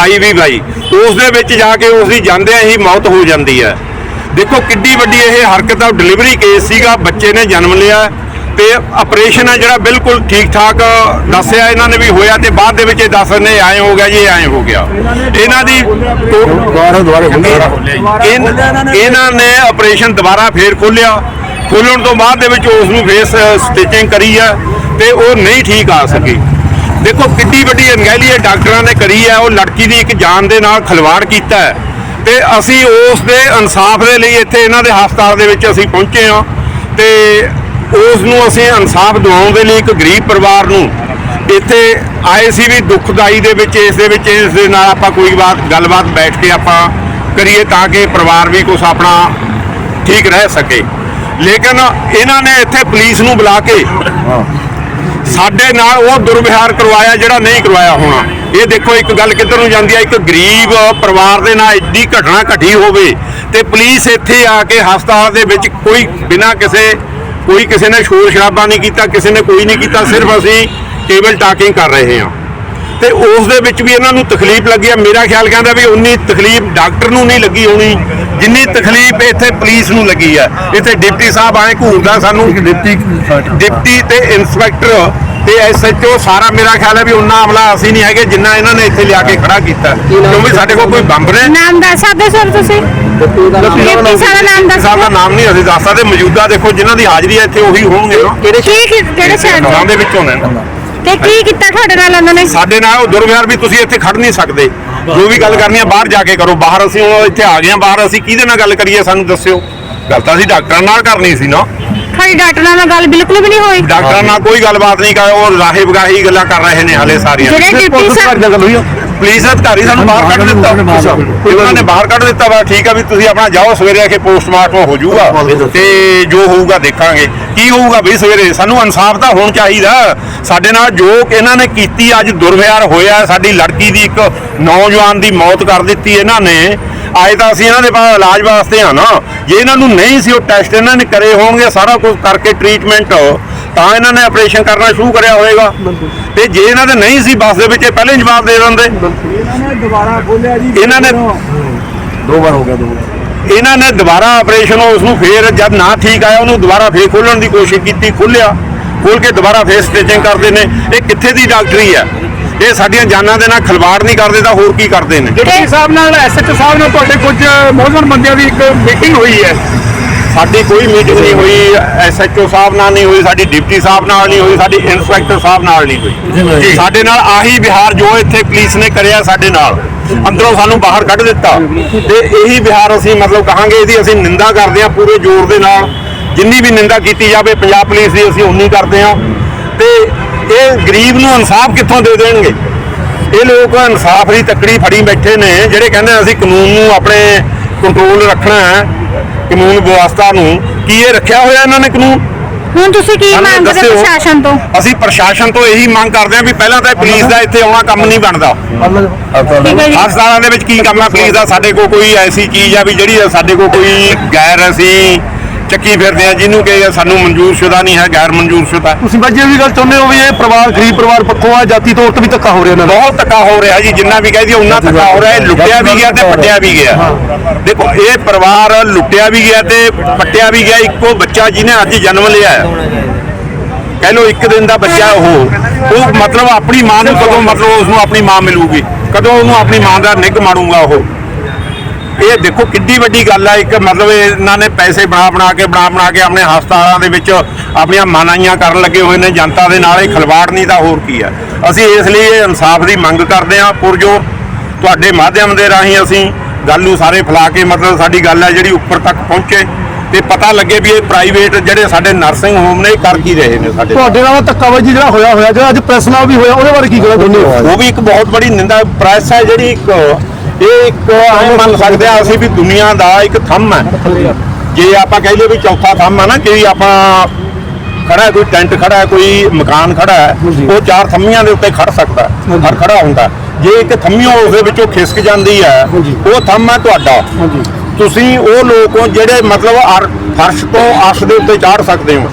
[SPEAKER 2] ਆਈਵੀ ਬਾਈ। ਉਸ ਦੇ ਵਿੱਚ ਜਾ ਕੇ ਉਸ ਦੀ ਜਾਂਦਿਆਂ ਹੀ ਮੌਤ ਹੋ ਜਾਂਦੀ ਹੈ। ਦੇਖੋ ਕਿੱਡੀ ਵੱਡੀ ਇਹ ਹਰਕਤ ਆ ਡਿਲੀਵਰੀ ਕੇਸ ਸੀਗਾ ਬੱਚੇ ਨੇ ਜਨਮ ਲਿਆ ਤੇ ਆਪਰੇਸ਼ਨ ਹੈ ਜਿਹੜਾ ਬਿਲਕੁਲ ਠੀਕ ਠਾਕ ਦੱਸਿਆ ਇਹਨਾਂ ਨੇ ਵੀ ਹੋਇਆ ਤੇ ਬਾਅਦ ਦੇ ਵਿੱਚ ਇਹ ਦੱਸ ਨੇ ਐਂ ਹੋ ਗਿਆ ਜੀ ਐਂ ਹੋ ਗਿਆ। ਇਹਨਾਂ ਦੀ
[SPEAKER 8] ਦੁਬਾਰਾ
[SPEAKER 2] ਇਹਨਾਂ ਨੇ ਆਪਰੇਸ਼ਨ ਦੁਬਾਰਾ ਫੇਰ ਖੋਲਿਆ। ਖੋਲਣ ਤੋਂ ਬਾਅਦ ਦੇ ਵਿੱਚ ਉਸ ਨੂੰ ਫੇਸ ਸਟਿਚਿੰਗ ਕਰੀ ਆ ਤੇ ਉਹ ਨਹੀਂ ਠੀਕ ਆ ਸਕੀ। ਦੇਖੋ, ਕਿੱਡੀ ਵੱਡੀ ਅਣਗਹਿਲੀ ਇਹ ਡਾਕਟਰਾਂ ਨੇ ਕਰੀ ਹੈ। ਉਹ ਲੜਕੀ ਦੀ ਇੱਕ ਜਾਨ ਦੇ ਨਾਲ ਖਿਲਵਾੜ ਕੀਤਾ ਹੈ। ਤੇ ਅਸੀਂ ਉਸ ਦੇ ਇਨਸਾਫ ਦੇ ਲਈ ਇੱਥੇ ਇਹਨਾਂ ਦੇ ਹਸਪਤਾਲ ਦੇ ਵਿੱਚ ਅਸੀਂ ਪਹੁੰਚੇ ਹਾਂ। ਤੇ ਉਸ ਨੂੰ ਅਸੀਂ ਇਨਸਾਫ ਦਿਵਾਉਣ ਦੇ ਲਈ ਇੱਕ ਗਰੀਬ ਪਰਿਵਾਰ ਨੂੰ ਇੱਥੇ ਆਏ ਸੀ ਵੀ ਦੁਖਦਾਈ ਦੇ ਵਿੱਚ, ਇਸ ਦੇ ਵਿੱਚ, ਇਸ ਦੇ ਨਾਲ ਆਪਾਂ ਕੋਈ ਬਾਤ, ਗੱਲਬਾਤ ਬੈਠ ਕੇ ਆਪਾਂ ਕਰੀਏ ਤਾਂ ਕਿ ਪਰਿਵਾਰ ਵੀ ਕੁਝ ਆਪਣਾ ਠੀਕ ਰਹਿ ਸਕੇ। ਲੇਕਿਨ ਇਹਨਾਂ ਨੇ ਇੱਥੇ ਪੁਲਿਸ ਨੂੰ ਬੁਲਾ ਕੇ ਸਾਡੇ ਨਾਲ ਉਹ ਦੁਰਵਿਹਾਰ ਕਰਵਾਇਆ ਜਿਹੜਾ ਨਹੀਂ ਕਰਵਾਇਆ ਹੋਣਾ। ਇਹ ਦੇਖੋ, ਇੱਕ ਗੱਲ ਕਿੱਧਰ ਨੂੰ ਜਾਂਦੀ ਹੈ ਇੱਕ ਗਰੀਬ ਪਰਿਵਾਰ ਦੇ ਨਾਲ ਇੱਡੀ ਘਟਨਾ ਘਟੀ ਹੋਵੇ ਤੇ ਪੁਲਿਸ ਇੱਥੇ ਆ ਕੇ ਹਸਪਤਾਲ ਦੇ ਵਿੱਚ ਕੋਈ ਬਿਨਾਂ ਕਿਸੇ, ਕੋਈ ਕਿਸੇ ਨੇ ਸ਼ੋਰ ਸ਼ਰਾਬਾ ਨਹੀਂ ਕੀਤਾ, ਕਿਸੇ ਨੇ ਕੋਈ ਨਹੀਂ ਕੀਤਾ, ਸਿਰਫ ਅਸੀਂ ਟੇਬਲ ਟਾਕਿੰਗ ਕਰ ਰਹੇ ਹਾਂ। ਤੇ ਉਸ ਦੇ ਵਿੱਚ ਵੀ ਇਹਨਾਂ ਨੂੰ ਤਕਲੀਫ ਲੱਗੀ ਆ। ਮੇਰਾ ਖਿਆਲ ਕਹਿੰਦਾ ਵੀ ਉਨੀ ਤਕਲੀਫ ਡਾਕਟਰ ਨੂੰ ਨਹੀਂ ਲੱਗੀ ਹੋਣੀ। ਜਿੰਨੀ ਤਕਲੀਫ ਇੱਥੇ ਪੁਲਿਸ ਨੂੰ ਲੱਗੀ ਆ। ਇੱਥੇ ਡਿਪਟੀ ਸਾਹਿਬ ਆਏ ਘੂਰਦਾ ਸਾਨੂੰ।
[SPEAKER 8] ਡਿਪਟੀ
[SPEAKER 2] ਡਿਪਟੀ ਤੇ ਇੰਸਪੈਕਟਰ ਤੇ ਐਸਐਚਓ ਸਾਰਾ ਮੇਰਾ ਖਿਆਲ ਹੈ ਵੀ ਉਹਨਾਂ ਅਮਲਾ ਅਸੀਂ ਨਹੀਂ ਹੈਗੇ ਜਿੰਨਾ ਇਹਨਾਂ ਨੇ ਇੱਥੇ ਲਿਆ ਕੇ ਖੜਾ ਕੀਤਾ। ਕਿਉਂਕਿ ਸਾਡੇ ਕੋਲ ਕੋਈ ਬੰਬ ਨੇ
[SPEAKER 1] ਨਾਮ ਦੱਸ ਸਕਦੇ ਸਰ ਤੁਸੀਂ? ਡਿਪਟੀ ਸਾਰਾ ਨਾਮ ਦੱਸ
[SPEAKER 2] ਦਾ ਨਾਮ ਨਹੀਂ ਅਸੀਂ ਦੱਸ ਸਕਦੇ। ਮੌਜੂਦਾ ਦੇਖੋ ਜਿਨ੍ਹਾਂ ਦੀ ਹਾਜ਼ਰੀ ਹੈ ਇੱਥੇ ਉਹੀ ਹੋਣਗੇ ਨਾ।
[SPEAKER 1] ਕੀ ਕੀ- ਕਿਹੜੇ ਸ਼ਹਿਰ
[SPEAKER 2] ਦੇ?
[SPEAKER 1] ਦੇ
[SPEAKER 2] ਵਿੱਚੋਂ ਨੇ ਨਾ।
[SPEAKER 1] ਤੇ ਕੀ ਕੀਤਾ ਤੁਹਾਡੇ ਨਾਲ ਉਹਨਾਂ ਨੇ?
[SPEAKER 2] ਸਾਡੇ ਨਾਲ ਉਹ ਦੁਰਵਿਹਾਰ ਵੀ ਤੁਸੀਂ ਇੱਥੇ ਖੜ ਨਹੀਂ ਸਕਦੇ। ਜੋ ਵੀ ਗੱਲ ਕਰਨੀ ਹੈ ਬਾਹਰ ਜਾ ਕੇ ਕਰੋ। ਬਾਹਰ ਅਸੀਂ ਹੁਣ ਇੱਥੇ ਆ ਗਏ ਹਾਂ ਬਾਹਰ ਅਸੀਂ ਕਿਹਦੇ ਨਾਲ ਗੱਲ ਕਰੀਏ ਸਾਨੂੰ ਦੱਸਿਓ। ਗੱਲ ਤਾਂ ਅਸੀਂ ਡਾਕਟਰਾਂ ਨਾਲ ਕਰਨੀ ਸੀ ਨਾ।
[SPEAKER 1] ਤੁਹਾਡੀ ਡਾਕਟਰ ਨਾਲ ਗੱਲ ਬਿਲਕੁਲ ਵੀ ਨਹੀਂ ਹੋਈ।
[SPEAKER 2] ਡਾਕਟਰਾਂ ਨਾਲ ਕੋਈ ਗੱਲਬਾਤ ਨਹੀਂ ਕਰ ਉਹ ਰਾਹੇ ਬਗਾਹੀ ਗੱਲਾਂ ਕਰ ਰਹੇ ਨੇ ਹਾਲੇ ਸਾਰੀਆਂ।
[SPEAKER 1] ਜਿਹੜੇ ਡਿਪਟੀ ਸਾਹਿਬ
[SPEAKER 8] ਗੱਲ ਹੋਈ ਆ।
[SPEAKER 2] ਪੁਲਿਸ ਅਧਿਕਾਰੀ ਸਾਨੂੰ ਬਾਹਰ ਕੱਢ ਦਿੱਤਾ। ਉਹਨਾਂ ਨੇ ਬਾਹਰ ਕੱਢ ਦਿੱਤਾ ਵਾ ਠੀਕ ਆ ਵੀ ਤੁਸੀਂ ਆਪਣਾ ਜਾਓ ਸਵੇਰੇ ਆ ਕੇ ਪੋਸਟਮਾਰਟਮ ਹੋ ਜਾਊਗਾ ਤੇ ਜੋ ਹੋਊਗਾ ਦੇਖਾਂਗੇ। ਕੀ ਹੋਊਗਾ ਵੀ ਸਵੇਰੇ? ਸਾਨੂੰ ਇਨਸਾਫ ਤਾਂ ਹੋਣ ਚਾਹੀਦਾ। ਸਾਡੇ ਨਾਲ ਜੋ ਇਹਨਾਂ ਨੇ ਕੀਤੀ ਅੱਜ ਦੁਰਵਿਹਾਰ ਹੋਇਆ ਸਾਡੀ ਲੜਕੀ ਦੀ ਇੱਕ ਨੌਜਵਾਨ ਦੀ ਮੌਤ ਕਰ ਦਿੱਤੀ ਇਹਨਾਂ ਨੇ। ਆਏ ਤਾਂ ਅਸੀਂ ਇਹਨਾਂ ਦੇ ਪਾਸ ਇਲਾਜ ਵਾਸਤੇ ਆ ਨਾ। ਜੇ ਇਹਨਾਂ ਨੂੰ ਨਹੀਂ ਸੀ ਉਹ ਟੈਸਟ ਇਹਨਾਂ ਨੇ ਕਰੇ ਹੋਣਗੇ ਸਾਰਾ ਕੁਝ ਕਰਕੇ ਟ੍ਰੀਟਮੈਂਟ ਤਾਂ ਇਹਨਾਂ ਨੇ ਆਪਰੇਸ਼ਨ ਕਰਨਾ ਸ਼ੁਰੂ ਕਰਿਆ ਹੋਵੇਗਾ। ਤੇ ਜੇ ਇਹਨਾਂ ਦੇ ਨਹੀਂ ਸੀ ਬੱਸ ਦੇ ਵਿੱਚ ਇਹ ਪਹਿਲੇ ਜਵਾਬ ਦੇ ਦਿੰਦੇ। ਇਹਨਾਂ ਨੇ
[SPEAKER 8] ਦੋ ਵਾਰ। ਹੋ ਗਿਆ ਦੋ ਵਾਰ।
[SPEAKER 2] ਇਹਨਾਂ ਨੇ ਦੁਬਾਰਾ ਆਪਰੇਸ਼ਨ ਉਸ ਨੂੰ ਫੇਰ ਜਦ ਨਾ ਠੀਕ ਆਇਆ ਉਹਨੂੰ ਦੁਬਾਰਾ ਫੇਰ ਖੋਲਣ ਦੀ ਕੋਸ਼ਿਸ਼ ਕੀਤੀ ਖੋਲਿਆ। ਖੋਲ ਕੇ ਦੁਬਾਰਾ ਫੇਰ ਸਟਿਚਿੰਗ ਕਰਦੇ ਨੇ। ਇਹ ਕਿੱਥੇ ਦੀ ਡਾਕਟਰੀ ਹੈ? ਇਹ ਸਾਡੀਆਂ ਜਾਨਾਂ ਦੇ ਨਾਲ ਖਿਲਵਾੜ ਨਹੀਂ ਕਰਦੇ ਤਾਂ ਹੋਰ ਕੀ ਕਰਦੇ ਨੇ?
[SPEAKER 9] ਡਿਪਟੀ ਸਾਹਿਬ ਨਾਲ ਐਸਐਚਓ ਸਾਹਿਬ ਨਾਲ ਤੁਹਾਡੇ ਕੁਝ ਮੌਜੂਦ ਬੰਦਿਆਂ ਦੀ ਇੱਕ ਮੀਟਿੰਗ ਹੋਈ ਹੈ।
[SPEAKER 2] ਸਾਡੀ ਕੋਈ ਮੀਟਿੰਗ ਨਹੀਂ ਹੋਈ ਐਸਐਚਓ ਸਾਹਿਬ ਨਾਲ ਨਹੀਂ ਹੋਈ ਸਾਡੀ ਡਿਪਟੀ ਸਾਹਿਬ ਨਾਲ ਨਹੀਂ ਹੋਈ ਸਾਡੀ ਇਨਸਪੈਕਟਰ ਸਾਹਿਬ ਨਾਲ ਨਹੀਂ ਹੋਈ। ਸਾਡੇ ਨਾਲ ਆਹੀ ਵਿਹਾਰ ਜੋ ਇੱਥੇ ਪੁਲਿਸ ਨੇ ਕਰਿਆ ਸਾਡੇ ਨਾਲ ਅੰਦਰੋਂ ਸਾਨੂੰ ਬਾਹਰ ਕੱਢ ਦਿੱਤਾ। ਤੇ ਇਹੀ ਵਿਹਾਰ ਅਸੀਂ ਮਤਲਬ ਕਹਾਂਗੇ ਇਹਦੀ ਅਸੀਂ ਨਿੰਦਾ ਕਰਦੇ ਹਾਂ ਪੂਰੇ ਜ਼ੋਰ ਦੇ ਨਾਲ। ਜਿੰਨੀ ਵੀ ਨਿੰਦਾ ਕੀਤੀ ਜਾਵੇ ਪੰਜਾਬ ਪੁਲਿਸ ਦੀ ਅਸੀਂ ਉਨੀ ਕਰਦੇ ਹਾਂ। ਤੇ ਇਹ ਗਰੀਬ ਨੂੰ ਇਨਸਾਫ ਕਿੱਥੋਂ ਦੇ ਦੇਣਗੇ? ਇਹ ਲੋਕ ਇਨਸਾਫ ਦੀ ਤੱਕੜੀ ਫੜੀ ਬੈਠੇ ਨੇ ਜਿਹੜੇ ਕਹਿੰਦੇ ਅਸੀਂ ਕਾਨੂੰਨ ਨੂੰ ਆਪਣੇ ਕੰਟਰੋਲ ਰੱਖਣਾ ਹੈ। ਕਾਨੂੰਨ ਵਿਵਸਥਾ ਨੂੰ ਕੀ ਇਹ ਰੱਖਿਆ ਹੋਇਆ ਇਹਨਾਂ ਨੇ ਕਾਨੂੰਨ?
[SPEAKER 1] ਹੁਣ ਤੁਸੀਂ ਕੀ
[SPEAKER 2] ਸਾਨੂੰ
[SPEAKER 1] ਮੰਗਦੇ
[SPEAKER 2] ਦੱਸਿਓ।
[SPEAKER 1] ਪ੍ਰਸ਼ਾਸਨ ਤੋਂ?
[SPEAKER 2] ਅਸੀਂ ਪ੍ਰਸ਼ਾਸਨ ਤੋਂ ਇਹੀ ਮੰਗ ਕਰਦੇ ਹਾਂ ਵੀ ਪਹਿਲਾਂ ਤਾਂ ਇਹ ਪੁਲਿਸ ਦਾ ਇੱਥੇ ਆਉਣਾ ਕੰਮ ਨਹੀਂ ਬਣਦਾ।
[SPEAKER 1] ਠੀਕ ਹੈ ਜੀ।
[SPEAKER 2] ਹਸਪਤਾਲਾਂ ਦੇ ਵਿੱਚ ਕੀ ਕੰਮ ਹੈ ਪੁਲਿਸ ਦਾ ਸਾਡੇ ਕੋਲ ਕੋਈ ਐਸੀ ਚੀਜ਼ ਆ ਵੀ ਜਿਹੜੀ ਸਾਡੇ ਕੋਲ ਕੋਈ ਗੈਰ ਅਸੀਂ ਚੱਕੀ ਫਿਰਦੇ ਆ ਜਿਹਨੂੰ ਕਿ ਸਾਨੂੰ ਮਨਜ਼ੂਰ ਸ਼ੁਦਾ ਨਹੀਂ ਹੈ ਗੈਰ ਮਨਜ਼ੂਰ ਸ਼ੁਦਾ
[SPEAKER 8] ਤੁਸੀਂ ਬਾਜੀ ਇਹ ਵੀ ਗੱਲ ਚਾਹੁੰਦੇ ਹੋ ਵੀ ਇਹ ਪਰਿਵਾਰ ਗਰੀਬ ਪਰਿਵਾਰ ਪੱਖੋਂ ਆ ਜਾਤੀ ਤੌਰ ਤੇ ਵੀ ਧੱਕਾ ਹੋ ਰਿਹਾ ਇਹਨਾਂ ਦਾ?
[SPEAKER 2] ਬਹੁਤ ਧੱਕਾ ਹੋ ਰਿਹਾ ਜੀ ਜਿੰਨਾ ਵੀ ਕਹਿ ਦਈਏ ਉਨਾ ਧੱਕਾ ਹੋ ਰਿਹਾ ਇਹ ਲੁੱਟਿਆ ਵੀ ਗਿਆ ਤੇ ਪੱਟਿਆ ਵੀ ਗਿਆ। ਦੇਖੋ ਇਹ ਪਰਿਵਾਰ ਲੁੱਟਿਆ ਵੀ ਗਿਆ ਤੇ ਪੱਟਿਆ ਵੀ ਗਿਆ ਇੱਕੋ ਬੱਚਾ ਜਿਹਨੇ ਅੱਜ ਜਨਮ ਲਿਆ ਹੈ। ਕਹਿ ਲਓ ਇੱਕ ਦਿਨ ਦਾ ਬੱਚਾ ਉਹ ਉਹ ਮਤਲਬ ਆਪਣੀ ਮਾਂ ਨੂੰ ਕਦੋਂ ਮਤਲਬ ਉਸ ਨੂੰ ਆਪਣੀ ਮਾਂ ਮਿਲੂਗੀ? ਕਦੋਂ ਉਹਨੂੰ ਆਪਣੀ ਮਾਂ ਦਾ ਨਿੱਘ ਮਾਣੂਗਾ ਉਹ? ਇਹ ਦੇਖੋ ਕਿੱਡੀ ਵੱਡੀ ਗੱਲ ਆ ਇੱਕ ਮਤਲਬ ਇਹਨਾਂ ਨੇ ਪੈਸੇ ਬਣਾ ਬਣਾ ਕੇ ਬਣਾ ਬਣਾ ਕੇ ਆਪਣੇ ਹਸਪਤਾਲਾਂ ਦੇ ਵਿੱਚ ਆਪਣੀਆਂ ਮਾਨਾਈਆਂ ਕਰਨ ਲੱਗੇ ਹੋਏ ਨੇ ਜਨਤਾ ਦੇ ਨਾਲ ਇਹ ਖਲਵਾੜ ਨਹੀਂ ਤਾਂ ਹੋਰ ਕੀ ਆ ਅਸੀਂ ਇਸ ਲਈ ਇਹ ਇਨਸਾਫ ਦੀ ਮੰਗ ਕਰਦੇ ਹਾਂ ਪੁਰਜੋਰ ਤੁਹਾਡੇ ਮਾਧਿਅਮ ਦੇ ਰਾਹੀਂ ਅਸੀਂ ਗੱਲ ਨੂੰ ਸਾਰੇ ਫੈਲਾ ਕੇ ਮਤਲਬ ਸਾਡੀ ਗੱਲ ਹੈ ਜਿਹੜੀ ਉੱਪਰ ਤੱਕ ਪਹੁੰਚੇ ਤੇ ਪਤਾ ਲੱਗੇ ਵੀ ਇਹ ਪ੍ਰਾਈਵੇਟ ਜਿਹੜੇ ਸਾਡੇ ਨਰਸਿੰਗ ਹੋਮ ਨੇ ਕਰ ਕੀ ਰਹੇ ਨੇ ਸਾਡੇ।
[SPEAKER 8] ਤੁਹਾਡੇ ਨਾਲ ਧੱਕਾਬਾਜੀ ਜਿਹੜਾ ਹੋਇਆ ਹੋਇਆ ਜਿਹੜਾ ਅੱਜ ਪ੍ਰੈਸ ਨਾਲ ਵੀ ਹੋਇਆ ਉਹਦੇ ਬਾਰੇ ਕੀ ਕਹਿਣਾ ਚਾਹੁੰਦੇ ਹੋ
[SPEAKER 2] ਉਹ ਵੀ ਇੱਕ ਬਹੁਤ ਬੜੀ ਨਿੰਦਾ ਪ੍ਰੈਸ ਹੈ ਜਿਹੜੀ ਇੱਕ ਇਹ ਇੱਕ ਐਂ ਮੰਨ ਸਕਦੇ ਆ ਅਸੀਂ ਵੀ ਦੁਨੀਆ ਦਾ ਇੱਕ ਥੰਮ ਹੈ। ਜੇ ਆਪਾਂ ਕਹਿ ਲਈਏ ਵੀ ਚੌਥਾ ਥੰਮ ਹੈ ਨਾ ਕਿ ਆਪਾਂ ਖੜਾ ਕੋਈ ਟੈਂਟ ਖੜਾ ਹੈ ਕੋਈ ਮਕਾਨ ਖੜਾ ਹੈ ਉਹ ਚਾਰ ਥੰਮੀਆਂ ਦੇ ਉੱਤੇ ਖੜ ਸਕਦਾ ਹਰ ਖੜਾ ਹੁੰਦਾ। ਜੇ ਇੱਕ ਥੰਮੀਓ ਉਸ ਦੇ ਵਿੱਚੋਂ ਖਿਸਕ ਜਾਂਦੀ ਹੈ ਉਹ ਥੰਮ ਹੈ ਤੁਹਾਡਾ। ਤੁਸੀਂ ਉਹ ਲੋਕ ਹੋ ਜਿਹੜੇ ਮਤਲਬ ਫਰਸ਼ ਤੋਂ ਅਰਸ਼ ਦੇ ਉੱਤੇ ਚਾੜ ਸਕਦੇ ਹੋ।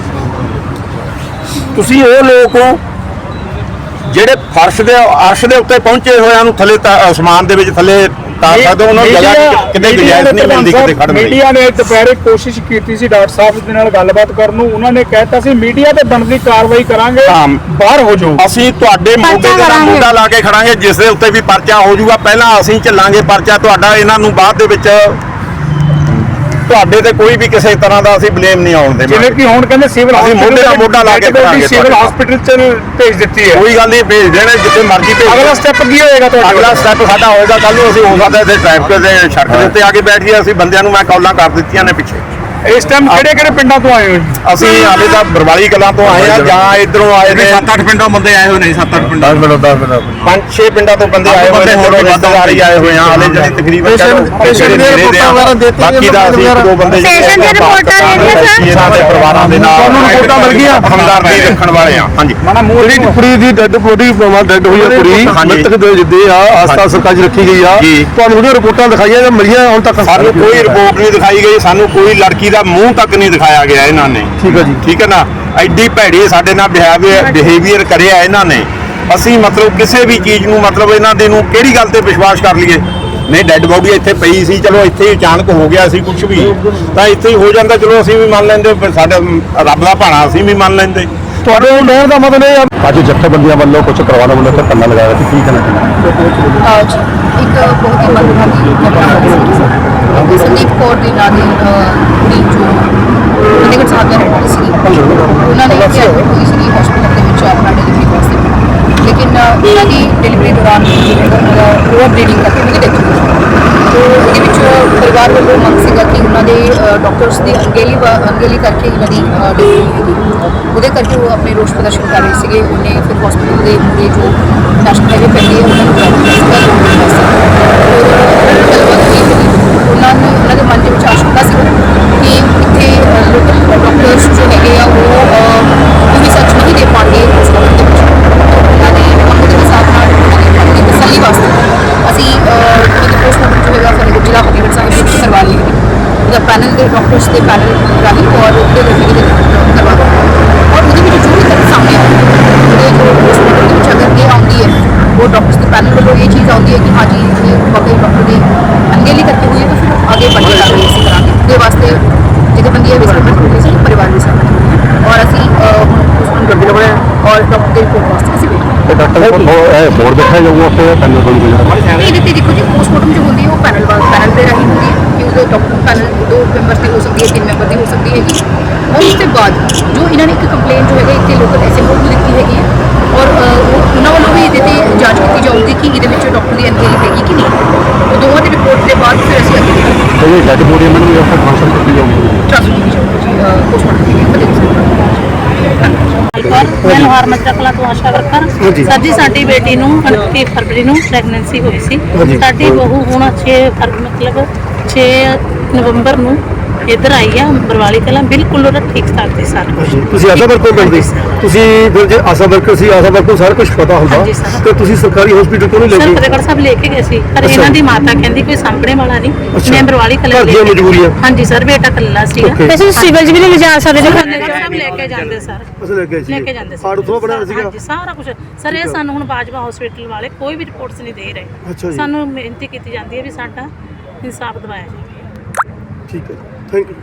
[SPEAKER 2] ਤੁਸੀਂ ਉਹ ਲੋਕ ਹੋ ਜਿਹੜੇ ਫਰਸ਼ ਦੇ ਅਰਸ਼ ਦੇ ਉੱਤੇ ਪਹੁੰਚੇ ਹੋਇਆਂ ਨੂੰ ਥੱਲੇ ਤਾਂ ਅਸਮਾਨ ਦੇ ਵਿੱਚ ਥੱਲੇ ਤਾਰ ਸਕਦੇ ਹੋ, ਉਹਨਾਂ ਨੂੰ ਜਗ੍ਹਾ ਨਹੀਂ- ਕਿਤੇ ਗੁੰਜਾਇਸ਼ ਨਹੀਂ ਮਿਲਦੀ ਕਿਤੇ ਖੜਨ ਦੀ।
[SPEAKER 9] ਮੀਡੀਆ ਨੇ ਦੁਪਹਿਰੇ ਕੋਸ਼ਿਸ਼ ਕੀਤੀ ਸੀ ਡਾਕਟਰ ਸਾਹਿਬ ਦੇ ਨਾਲ ਗੱਲਬਾਤ ਕਰਨ ਨੂੰ। ਉਹਨਾਂ ਨੇ ਕਹਿਤਾ ਸੀ ਮੀਡੀਆ ਤੇ ਬਣਦੀ ਕਾਰਵਾਈ ਕਰਾਂਗੇ। ਬਾਹਰ ਹੋ ਜਾਓ।
[SPEAKER 2] ਅਸੀਂ ਤੁਹਾਡੇ ਮੋਢੇ ਤੇ ਨਾਲ ਮੋਢਾ ਲਾ ਕੇ ਖੜਾਂਗੇ ਜਿਸ ਦੇ ਉੱਤੇ ਵੀ ਪਰਚਾ ਹੋ ਜਾਊਗਾ। ਪਹਿਲਾਂ ਅਸੀਂ ਚੱਲਾਂਗੇ ਪਰਚਾ ਤੁਹਾਡਾ ਇਹਨਾਂ ਨੂੰ ਬਾਅਦ ਦੇ ਵਿੱਚ ਤੁਹਾਡੇ ਤੇ ਕੋਈ ਵੀ ਕਿਸੇ ਤਰ੍ਹਾਂ ਦਾ ਅਸੀਂ ਬਲੇਮ ਨਹੀਂ ਆਉਣ ਦੇਵਾਂਗੇ
[SPEAKER 9] ਜਿਵੇਂ ਕਿ ਹੁਣ ਕਹਿੰਦੇ ਸਿਵਲ
[SPEAKER 2] ਅਸੀਂ ਮੋਢੇ ਨਾਲ ਮੋਢਾ ਲਾ ਕੇ ਖੜਾਂਗੇ
[SPEAKER 9] ਸਿਵਲ ਹਸਪੀਟਲ ਚ ਭੇਜ ਦਿੱਤੀ ਹੈ।
[SPEAKER 2] ਕੋਈ ਗੱਲ ਨਹੀਂ ਭੇਜ ਦੇਣੇ ਜਿੱਥੇ ਮਰਜ਼ੀ ਭੇਜ
[SPEAKER 9] ਅਗਲਾ। ਸਟੈਪ ਕੀ ਹੋਏਗਾ ਤੁਹਾਡਾ
[SPEAKER 2] ਅਗਲਾ ਸਟੈਪ ਸਾਡਾ ਹੋਏਗਾ ਕੱਲ ਨੂੰ ਅਸੀਂ ਹੋ ਸਕਦਾ ਇੱਥੇ ਟ੍ਰੈਫਿਕ ਦੇ ਸੜਕ ਦੇ ਉੱਤੇ ਆ ਕੇ ਬੈਠ ਗਏ ਅਸੀਂ ਬੰਦਿਆਂ ਨੂੰ ਮੈਂ ਕਾਲਾਂ ਕਰ ਦਿੱਤੀਆਂ ਨੇ ਪਿੱਛੇ।
[SPEAKER 9] ਇਸ ਟਾਈਮ ਕਿਹੜੇ ਕਿਹੜੇ ਪਿੰਡਾਂ ਤੋਂ ਆਏ ਹੋ ਜੀ?
[SPEAKER 2] ਅਸੀਂ ਹਾਲੇ ਤਾਂ ਬਰਵਾਲੀ ਕਲਾਂ ਤੋਂ ਆਏ ਆ ਜਾਂ ਇਧਰੋਂ ਆਏ ਨੇ
[SPEAKER 5] 7-8 ਪਿੰਡੋਂ ਬੰਦੇ ਆਏ ਹੋਏ ਨੇ 7-8 ਪਿੰਡਾਂ
[SPEAKER 8] 10 ਮਿੰਟ 10 ਮਿੰਟ
[SPEAKER 2] ਪੰਜ ਛੇ ਪਿੰਡਾਂ ਤੋਂ ਬੰਦੇ ਆਏ ਹੋਏ ਨੇ ਹੋਰ ਰਿਸ਼ਤੇਦਾਰ ਆਏ ਹੋਏ ਆ ਹਾਲੇ ਜਿਹੜੀ ਤਕਰੀਬਨ
[SPEAKER 8] patient ਦੀਆਂ ਰਿਪੋਰਟਾਂ ਵਗੈਰਾ ਦਿੱਤੀਆਂ
[SPEAKER 2] ਬਾਕੀ ਦਾ ਅਸੀਂ ਦੋ ਬੰਦੇ
[SPEAKER 1] Patient ਦੀਆਂ ਰਿਪੋਰਟਾਂ ਦਿੱਤੀਆਂ ਸਰ?
[SPEAKER 2] ਇਹਨਾਂ ਦੇ ਪਰਿਵਾਰਾਂ ਦੇ ਨਾਲ
[SPEAKER 8] ਤੁਹਾਨੂੰ ਰਿਪੋਰਟਾਂ ਮਿਲ ਗਈਆਂ?
[SPEAKER 2] ਹਮਦਰਦੀ ਰੱਖਣ ਵਾਲੇ ਆ ਹਾਂਜੀ
[SPEAKER 8] ਜਿਹੜੀ ਕੁੜੀ ਦੀ ਡੈੱਡ ਬੋਡੀ ਮਾਂ ਡੈੱਡ ਹੋਈ ਹੈ ਕੁੜੀ। ਮ੍ਰਿਤਕ ਦੇ ਜਿੱਦੇ ਆ ਆਸਤਾ ਸਰਕਾਰ 'ਚ ਰੱਖੀ ਗਈ ਆ। ਤੁਹਾਨੂੰ ਉਹਦੀਆਂ ਰਿਪੋਰਟਾਂ ਦਿਖਾਈਆਂ ਜਾਂ ਮਿਲੀਆਂ ਹੁਣ ਤੱਕ
[SPEAKER 2] ਸਾਨੂੰ ਕੋਈ ਰਿਪੋਰਟ ਨਹੀਂ ਦਿਖਾਈ ਗਈ ਸਾਨੂੰ ਕੋਈ ਲੜਕੀ ਦਾ ਮੂੰਹ ਤੱਕ ਨਹੀਂ ਦਿਖਾਇਆ ਗਿਆ ਇਹਨਾਂ ਨੇ।
[SPEAKER 8] ਠੀਕ ਹੈ ਜੀ।
[SPEAKER 2] ਠੀਕ ਹੈ ਨਾ? ਐਡੀ ਭੈੜੀ ਸਾਡੇ ਨਾਲ ਬਿਹੇਵੀਅਰ ਬਿਹੇਵੀਅਰ ਕਰਿਆ ਇਹਨਾਂ ਨੇ। ਅਸੀਂ ਮਤਲਬ ਕਿਸੇ ਵੀ ਚੀਜ਼ ਨੂੰ ਮਤਲਬ ਇਹਨਾਂ ਦੇ ਨੂੰ ਕਿਹੜੀ ਗੱਲ ਤੇ ਵਿਸ਼ਵਾਸ ਕਰ ਲਈਏ? ਨਹੀਂ ਡੈੱਡ ਬੋਡੀ ਇੱਥੇ ਪਈ ਸੀ ਚਲੋ ਇੱਥੇ ਹੀ ਅਚਾਨਕ ਹੋ ਗਿਆ ਸੀ ਕੁਝ ਵੀ। ਤਾਂ ਇੱਥੇ ਹੀ ਹੋ ਜਾਂਦਾ ਚਲੋ ਅਸੀਂ ਵੀ ਮੰਨ ਲੈਂਦੇ ਫਿਰ ਸਾਡਾ ਰੱਬ ਦਾ ਭਾਣਾ ਅਸੀਂ ਵੀ ਮੰਨ ਲੈਂਦੇ।
[SPEAKER 8] ਤੁਹਾਡੇ ਉਹ ਲੈਣ ਦਾ ਮਤਲਬ ਇਹ ਆ ਅੱਜ ਜੱਥੇਬੰਦੀਆਂ ਵੱਲੋਂ ਕੁਝ ਕਰਵਾਉਣਾ ਵੱਲੋਂ ਤੇ ਪੰਨਾ ਲਗਾਇਆ ਸੀ ਕੀ ਕਹਿਣਾ ਚਾਹੁੰਦੇ
[SPEAKER 10] ਅੱਜ ਇੱਕ ਬਹੁਤ ਹੀ ਮਨਮੋਹਣੀ ਘਟਨਾ ਹੋਈ ਸੀ। ਸੰਦੀਪ ਕੌਰ ਦੀ ਨਾਂ ਦੀ ਜੋ ਫਤਿਹਗੜ੍ਹ ਸਾਹਿਬ ਦਾ ਰਹਿਣ ਵਾਲੀ ਸੀ ਉਹਨਾਂ ਨੇ ਇੱਥੇ ਐਡਮਿਟ ਹੋਈ ਸੀ ਹਸਪੀਟਲ ਦੇ ਵਿੱਚ ਆਪਣਾ ਡਿਲੀਵਰੀ ਵਾਸਤੇ ਲੇਕਿਨ ਉਹਨਾਂ ਦੀ ਡਿਲੀਵਰੀ ਦੌਰਾਨ ਓਵਰ ਬਲੀਡਿੰਗ ਕਰਕੇ ਉਹਦੀ ਡੈਥ ਹੋ ਗਈ ਤੋ ਇਹਦੇ ਵਿੱਚ ਪਰਿਵਾਰ ਵੱਲੋਂ ਮੰਗ ਸੀਗਾ ਕਿ ਉਹਨਾਂ ਦੇ ਡਾਕਟਰਸ ਦੀ ਅੰਗੇਲੀ ਵਾ- ਅੰਗੇਲੀ ਕਰਕੇ ਇਹਨਾਂ ਦੀ ਡਿਲੀਵਰੀ ਹੈਗੀ ਉਹਦੇ ਕਰਕੇ ਉਹ ਆਪਣੇ ਰੋਸ ਪ੍ਰਦਰਸ਼ਨ ਕਰ ਰਹੇ ਸੀਗੇ ਉਹਨੇ ਫਿਰ ਹਸਪੀਟਲ ਦੇ ਮੂਹਰੇ ਜੋ ਨੈਸ਼ਨਲ ਹਾਈਵੇ ਪੈਂਦੀ ਹੈ ਉਹਨਾਂ ਨੂੰ ਬੁਲਾਇਆ ਸੀਗਾ ਲੋਕਾਂ ਵਾਸਤੇ ਉਹਨਾਂ ਨੂੰ ਉਹਨਾਂ ਦੇ ਮਨ ਦੇ ਵਿੱਚ ਆਸ਼ੰਕਾ ਸੀ ਕਿ ਇੱਥੇ ਲੋਕਲ ਡਾਕਟਰਸ ਜੋ ਹੈਗੇ ਆ ਉਹ ਅਹ, ਪੂਰੀ ਸੱਚ ਨਹੀਂ ਦੇ ਪਾਣਗੇ ਹਸਪਤਾਲ ਦੇ ਵਿੱਚ ਉਹਨਾਂ ਨੇ ਮੰਗ ਦੇ ਹਿਸਾਬ ਨਾਲ ਉਹਨਾਂ ਦੀ ਮੰਗ ਦੀ ਤਸੱਲੀ ਵਾਸਤੇ ਅਸੀਂ ਉਹਦੀ ਪੋਸਟਮਾਰਟਮ ਜੋ ਹੈਗਾ ਫਰੀਦਕੋਟ ਜ਼ਿਲ੍ਹਾ ਫਤਿਹਗੜ੍ਹ ਸਾਹਿਬ ਵਿੱਚ ਕਰਵਾ ਲਈ ਹੈ ਉਹਦਾ ਪੈਨਲ ਦੇ ਡਾਕਟਰਸ ਦੇ ਪੈਨਲ ਰਾਹੀਂ ਔਰ ਉਹਦੇ ਰਵੀਏ ਦੇ ਕਰਵਾ ਦਿੱਤਾ ਔਰ ਉਹਦੇ ਵਿੱਚ ਜੋ ਵੀ ਤੱਕ ਸਾਹਮਣੇ ਆਉਂਦਾ ਉਹਦੇ ਜੋ ਪੋਸਟਮਾਰਟਮ ਦੇ ਵਿੱਚ ਅਗਰ ਇਹ ਆਉਂਦੀ ਹੈ ਉਹ ਡਾਕਟਰਸ ਦੇ ਪੈਨਲ ਵੱਲੋਂ ਇਹ ਚੀਜ਼ ਆਉਂਦੀ ਹੈ ਕਿ ਹਾਂਜੀ ਇਹ ਵਾਕਈ ਡਾਕਟਰ ਦੀ ਅਣਗਹਿਲੀ ਕਰਕੇ ਹੋਈ ਹੈ ਤਾਂ ਫਿਰ ਅੱਗੇ ਵੱਡੀ ਕਾਰਵਾਈ ਅਸੀਂ ਕਰਾਂਗੇ ਉਹਦੇ ਵਾਸਤੇ ਜਿਹੜੇ ਬੰਦੀਆਂ ਵੀ ਸਹਿਮਤ ਹੋਏ ਸੀ ਪਰਿਵਾਰ ਵੀ ਹੋਏ ਔਰ ਅਸੀਂ ਹੁਣ ਪੋਸਟਮਾਰਟਮ ਕਰਦੇ ਹੋਏ ਔਰ ਡਾਕਟਰ ਰਿਪੋਰਟ ਵਾਸਤੇ ਅਸੀਂ
[SPEAKER 8] ਤੇ ਡਾਕਟਰ ਕੋਲ ਇਹ ਬੋਰਡ ਬੈਠਾ ਜਾਊਗਾ ਉੱਥੇ ਪੰਨਾ ਕੋਈ ਕੋਈ
[SPEAKER 10] ਇਹਦੇ ਤੇ ਦੇਖੋ ਜੀ ਪੋਸਟਮਾਰਟਮ ਜੋ ਹੁੰਦੀ ਹੈ ਉਹ ਪੈਨਲ ਵਾਲ ਪੈਨਲ ਦੇ ਰਾਹੀਂ ਹੁੰਦੀ ਹੈ ਕਿ ਉਹਦੇ ਡਾਕਟਰ ਪੈਨਲ ਦੋ ਮੈਂਬਰ ਦੀ ਹੋ ਸਕਦੀ ਹੈ ਤਿੰਨ ਮੈਂਬਰ ਦੀ ਹੋ ਸਕਦੀ ਹੈਗੀ। ਔਰ ਉਸ ਤੋਂ ਬਾਅਦ ਜੋ ਇਹਨਾਂ ਨੇ ਇੱਕ ਕੰਪਲੇਂਟ ਜੋ ਹੈਗਾ ਇੱਥੇ ਲੋਕਲ ਐਸਐਮਓ ਨੂੰ ਦਿੱਤੀ ਹੈਗੀ ਹੈ। ਔਰ ਉਹਨਾਂ ਵੱਲੋਂ ਵੀ ਇਹਦੇ ਤੇ ਜਾਂਚ ਕੀਤੀ ਜਾਊਗੀ ਕਿ ਇਹਦੇ ਵਿੱਚ ਡਾਕਟਰ ਦੀ ਅਣਗਹਿਲੀ ਹੈਗੀ ਕਿ ਨਹੀਂ। ਉਹ ਦੋਵਾਂ ਦੀ ਰਿਪੋਰਟ ਦੇ ਬਾਅਦ ਫਿਰ ਅਸੀਂ ਅੱਗੇ
[SPEAKER 8] ਇਹ ਡੈੱਡ ਬੋਡੀ ਮੈਨੂੰ ਉੱਥੇ ਟ੍ਰਾਂਸਫਰ ਕੀਤੀ ਜਾਊਗੀ
[SPEAKER 10] ਟ੍ਰਾਂਸਫਰ ਕੀਤੀ ਜਾਊਗੀ ਜੀ ਪੋਸਟਮਾਰਟਮ ਦੀ ਫਤਿਹਗੜ੍ਹ ਸਾਹਿਬ
[SPEAKER 11] ਮੈਂ ਲੋਹਾਰ ਮੱਜਾ ਕਲਾ ਤੋਂ ਆਸ਼ਾ ਵਰਕਰ ਸਰ ਜੀ ਸਾਡੀ ਬੇਟੀ ਨੂੰ 29 ਫਰਵਰੀ ਨੂੰ ਪ੍ਰੈਗਨੈਂਸੀ ਹੋਈ ਸੀ। ਸਾਡੀ ਬਹੂ ਹੁਣ 6 ਫਰਵਰੀ ਮਤਲਬ 6 ਨਵੰਬਰ ਨੂੰ ਇੱਧਰ ਆਈ ਆ ਬਰਵਾਲੀ ਕਲਾਂ। ਬਿਲਕੁਲ ਉਹਦਾ ਠੀਕ ਠਾਕ ਸੀ ਸਾਰਾ। ਕੁਝ
[SPEAKER 8] ਤੁਸੀਂ ਆਸ਼ਾ ਵਰਕਰ ਕਰਦੇ ਤੁਸੀਂ ਫਿਰ ਜੇ ਆਸ਼ਾ ਵਰਕਰ ਸੀ ਆਸ਼ਾ ਵਰਕਰ ਨੂੰ ਸਾਰਾ ਕੁਝ ਪਤਾ
[SPEAKER 11] ਹਾਂਜੀ
[SPEAKER 8] ਹੁੰਦਾ
[SPEAKER 11] ਸਰ।
[SPEAKER 8] ਤੇ ਤੁਸੀਂ ਸਰਕਾਰੀ ਹਸਪੀਟਲ ਕਿਉਂ ਨਹੀਂ ਲੈ
[SPEAKER 11] ਸਰ
[SPEAKER 8] ਗਏ?
[SPEAKER 11] ਫਤਿਹਗੜ੍ਹ ਸਾਹਿਬ ਲੈ ਕੇ ਗਏ ਸੀ। ਪਰ
[SPEAKER 8] ਅੱਛਾ।
[SPEAKER 11] ਇਹਨਾਂ ਦੀ ਮਾਤਾ ਕਹਿੰਦੀ ਕੋਈ ਸਾਂਭਣੇ ਵਾਲਾ ਨਹੀਂ।
[SPEAKER 8] ਅੱਛਾ।
[SPEAKER 11] ਮੈਂ ਬਰਵਾਲੀ ਕਲਾਂ
[SPEAKER 8] ਘਰ ਦੀਆਂ ਮਜਬੂਰੀਆਂ।
[SPEAKER 11] ਹਾਂਜੀ ਸਰ ਬੇਟਾ ਕੱਲਾ ਸੀਗਾ।
[SPEAKER 8] Okay.
[SPEAKER 11] ਤੁਸੀਂ ਸਿਵਲ ਚ ਵੀ ਨਹੀਂ ਲਿਜਾ ਸਕਦੇ? ਜੇ ਫਤਿਹਗੜ੍ਹ ਸਾਹਿਬ ਲੈ ਕੇ ਜਾਂਦੇ ਸਰ।
[SPEAKER 8] ਅਸੀਂ ਲੈ ਗਏ ਸੀ
[SPEAKER 11] ਲੈ ਕੇ ਜਾਂਦੇ ਸੀ
[SPEAKER 8] ਕਾਰਡ ਉੱਥੋਂ ਬਣਾਇਆ ਸੀਗਾ।
[SPEAKER 11] ਹਾਂਜੀ ਸਾਰਾ ਕੁਝ ਸਰ ਇਹ ਸਾਨੂੰ ਹੁਣ ਬਾਜਵਾ ਹਸਪੀਟਲ ਵਾਲੇ ਕੋਈ ਵੀ ਰਿਪੋਰਟਸ ਨਹੀਂ ਦੇ ਰਹੇ।
[SPEAKER 8] ਜੀ।
[SPEAKER 11] ਸਾਨੂੰ ਬੇਨਤੀ ਕੀਤੀ ਜਾਂਦੀ ਹੈ ਵੀ ਸਾਡਾ ਇਨਸਾਫ ਦਿਵਾਇਆ ਜਾਵੇ।
[SPEAKER 8] ਠੀਕ ਹੈ ਥੈਂਕ ਯੂ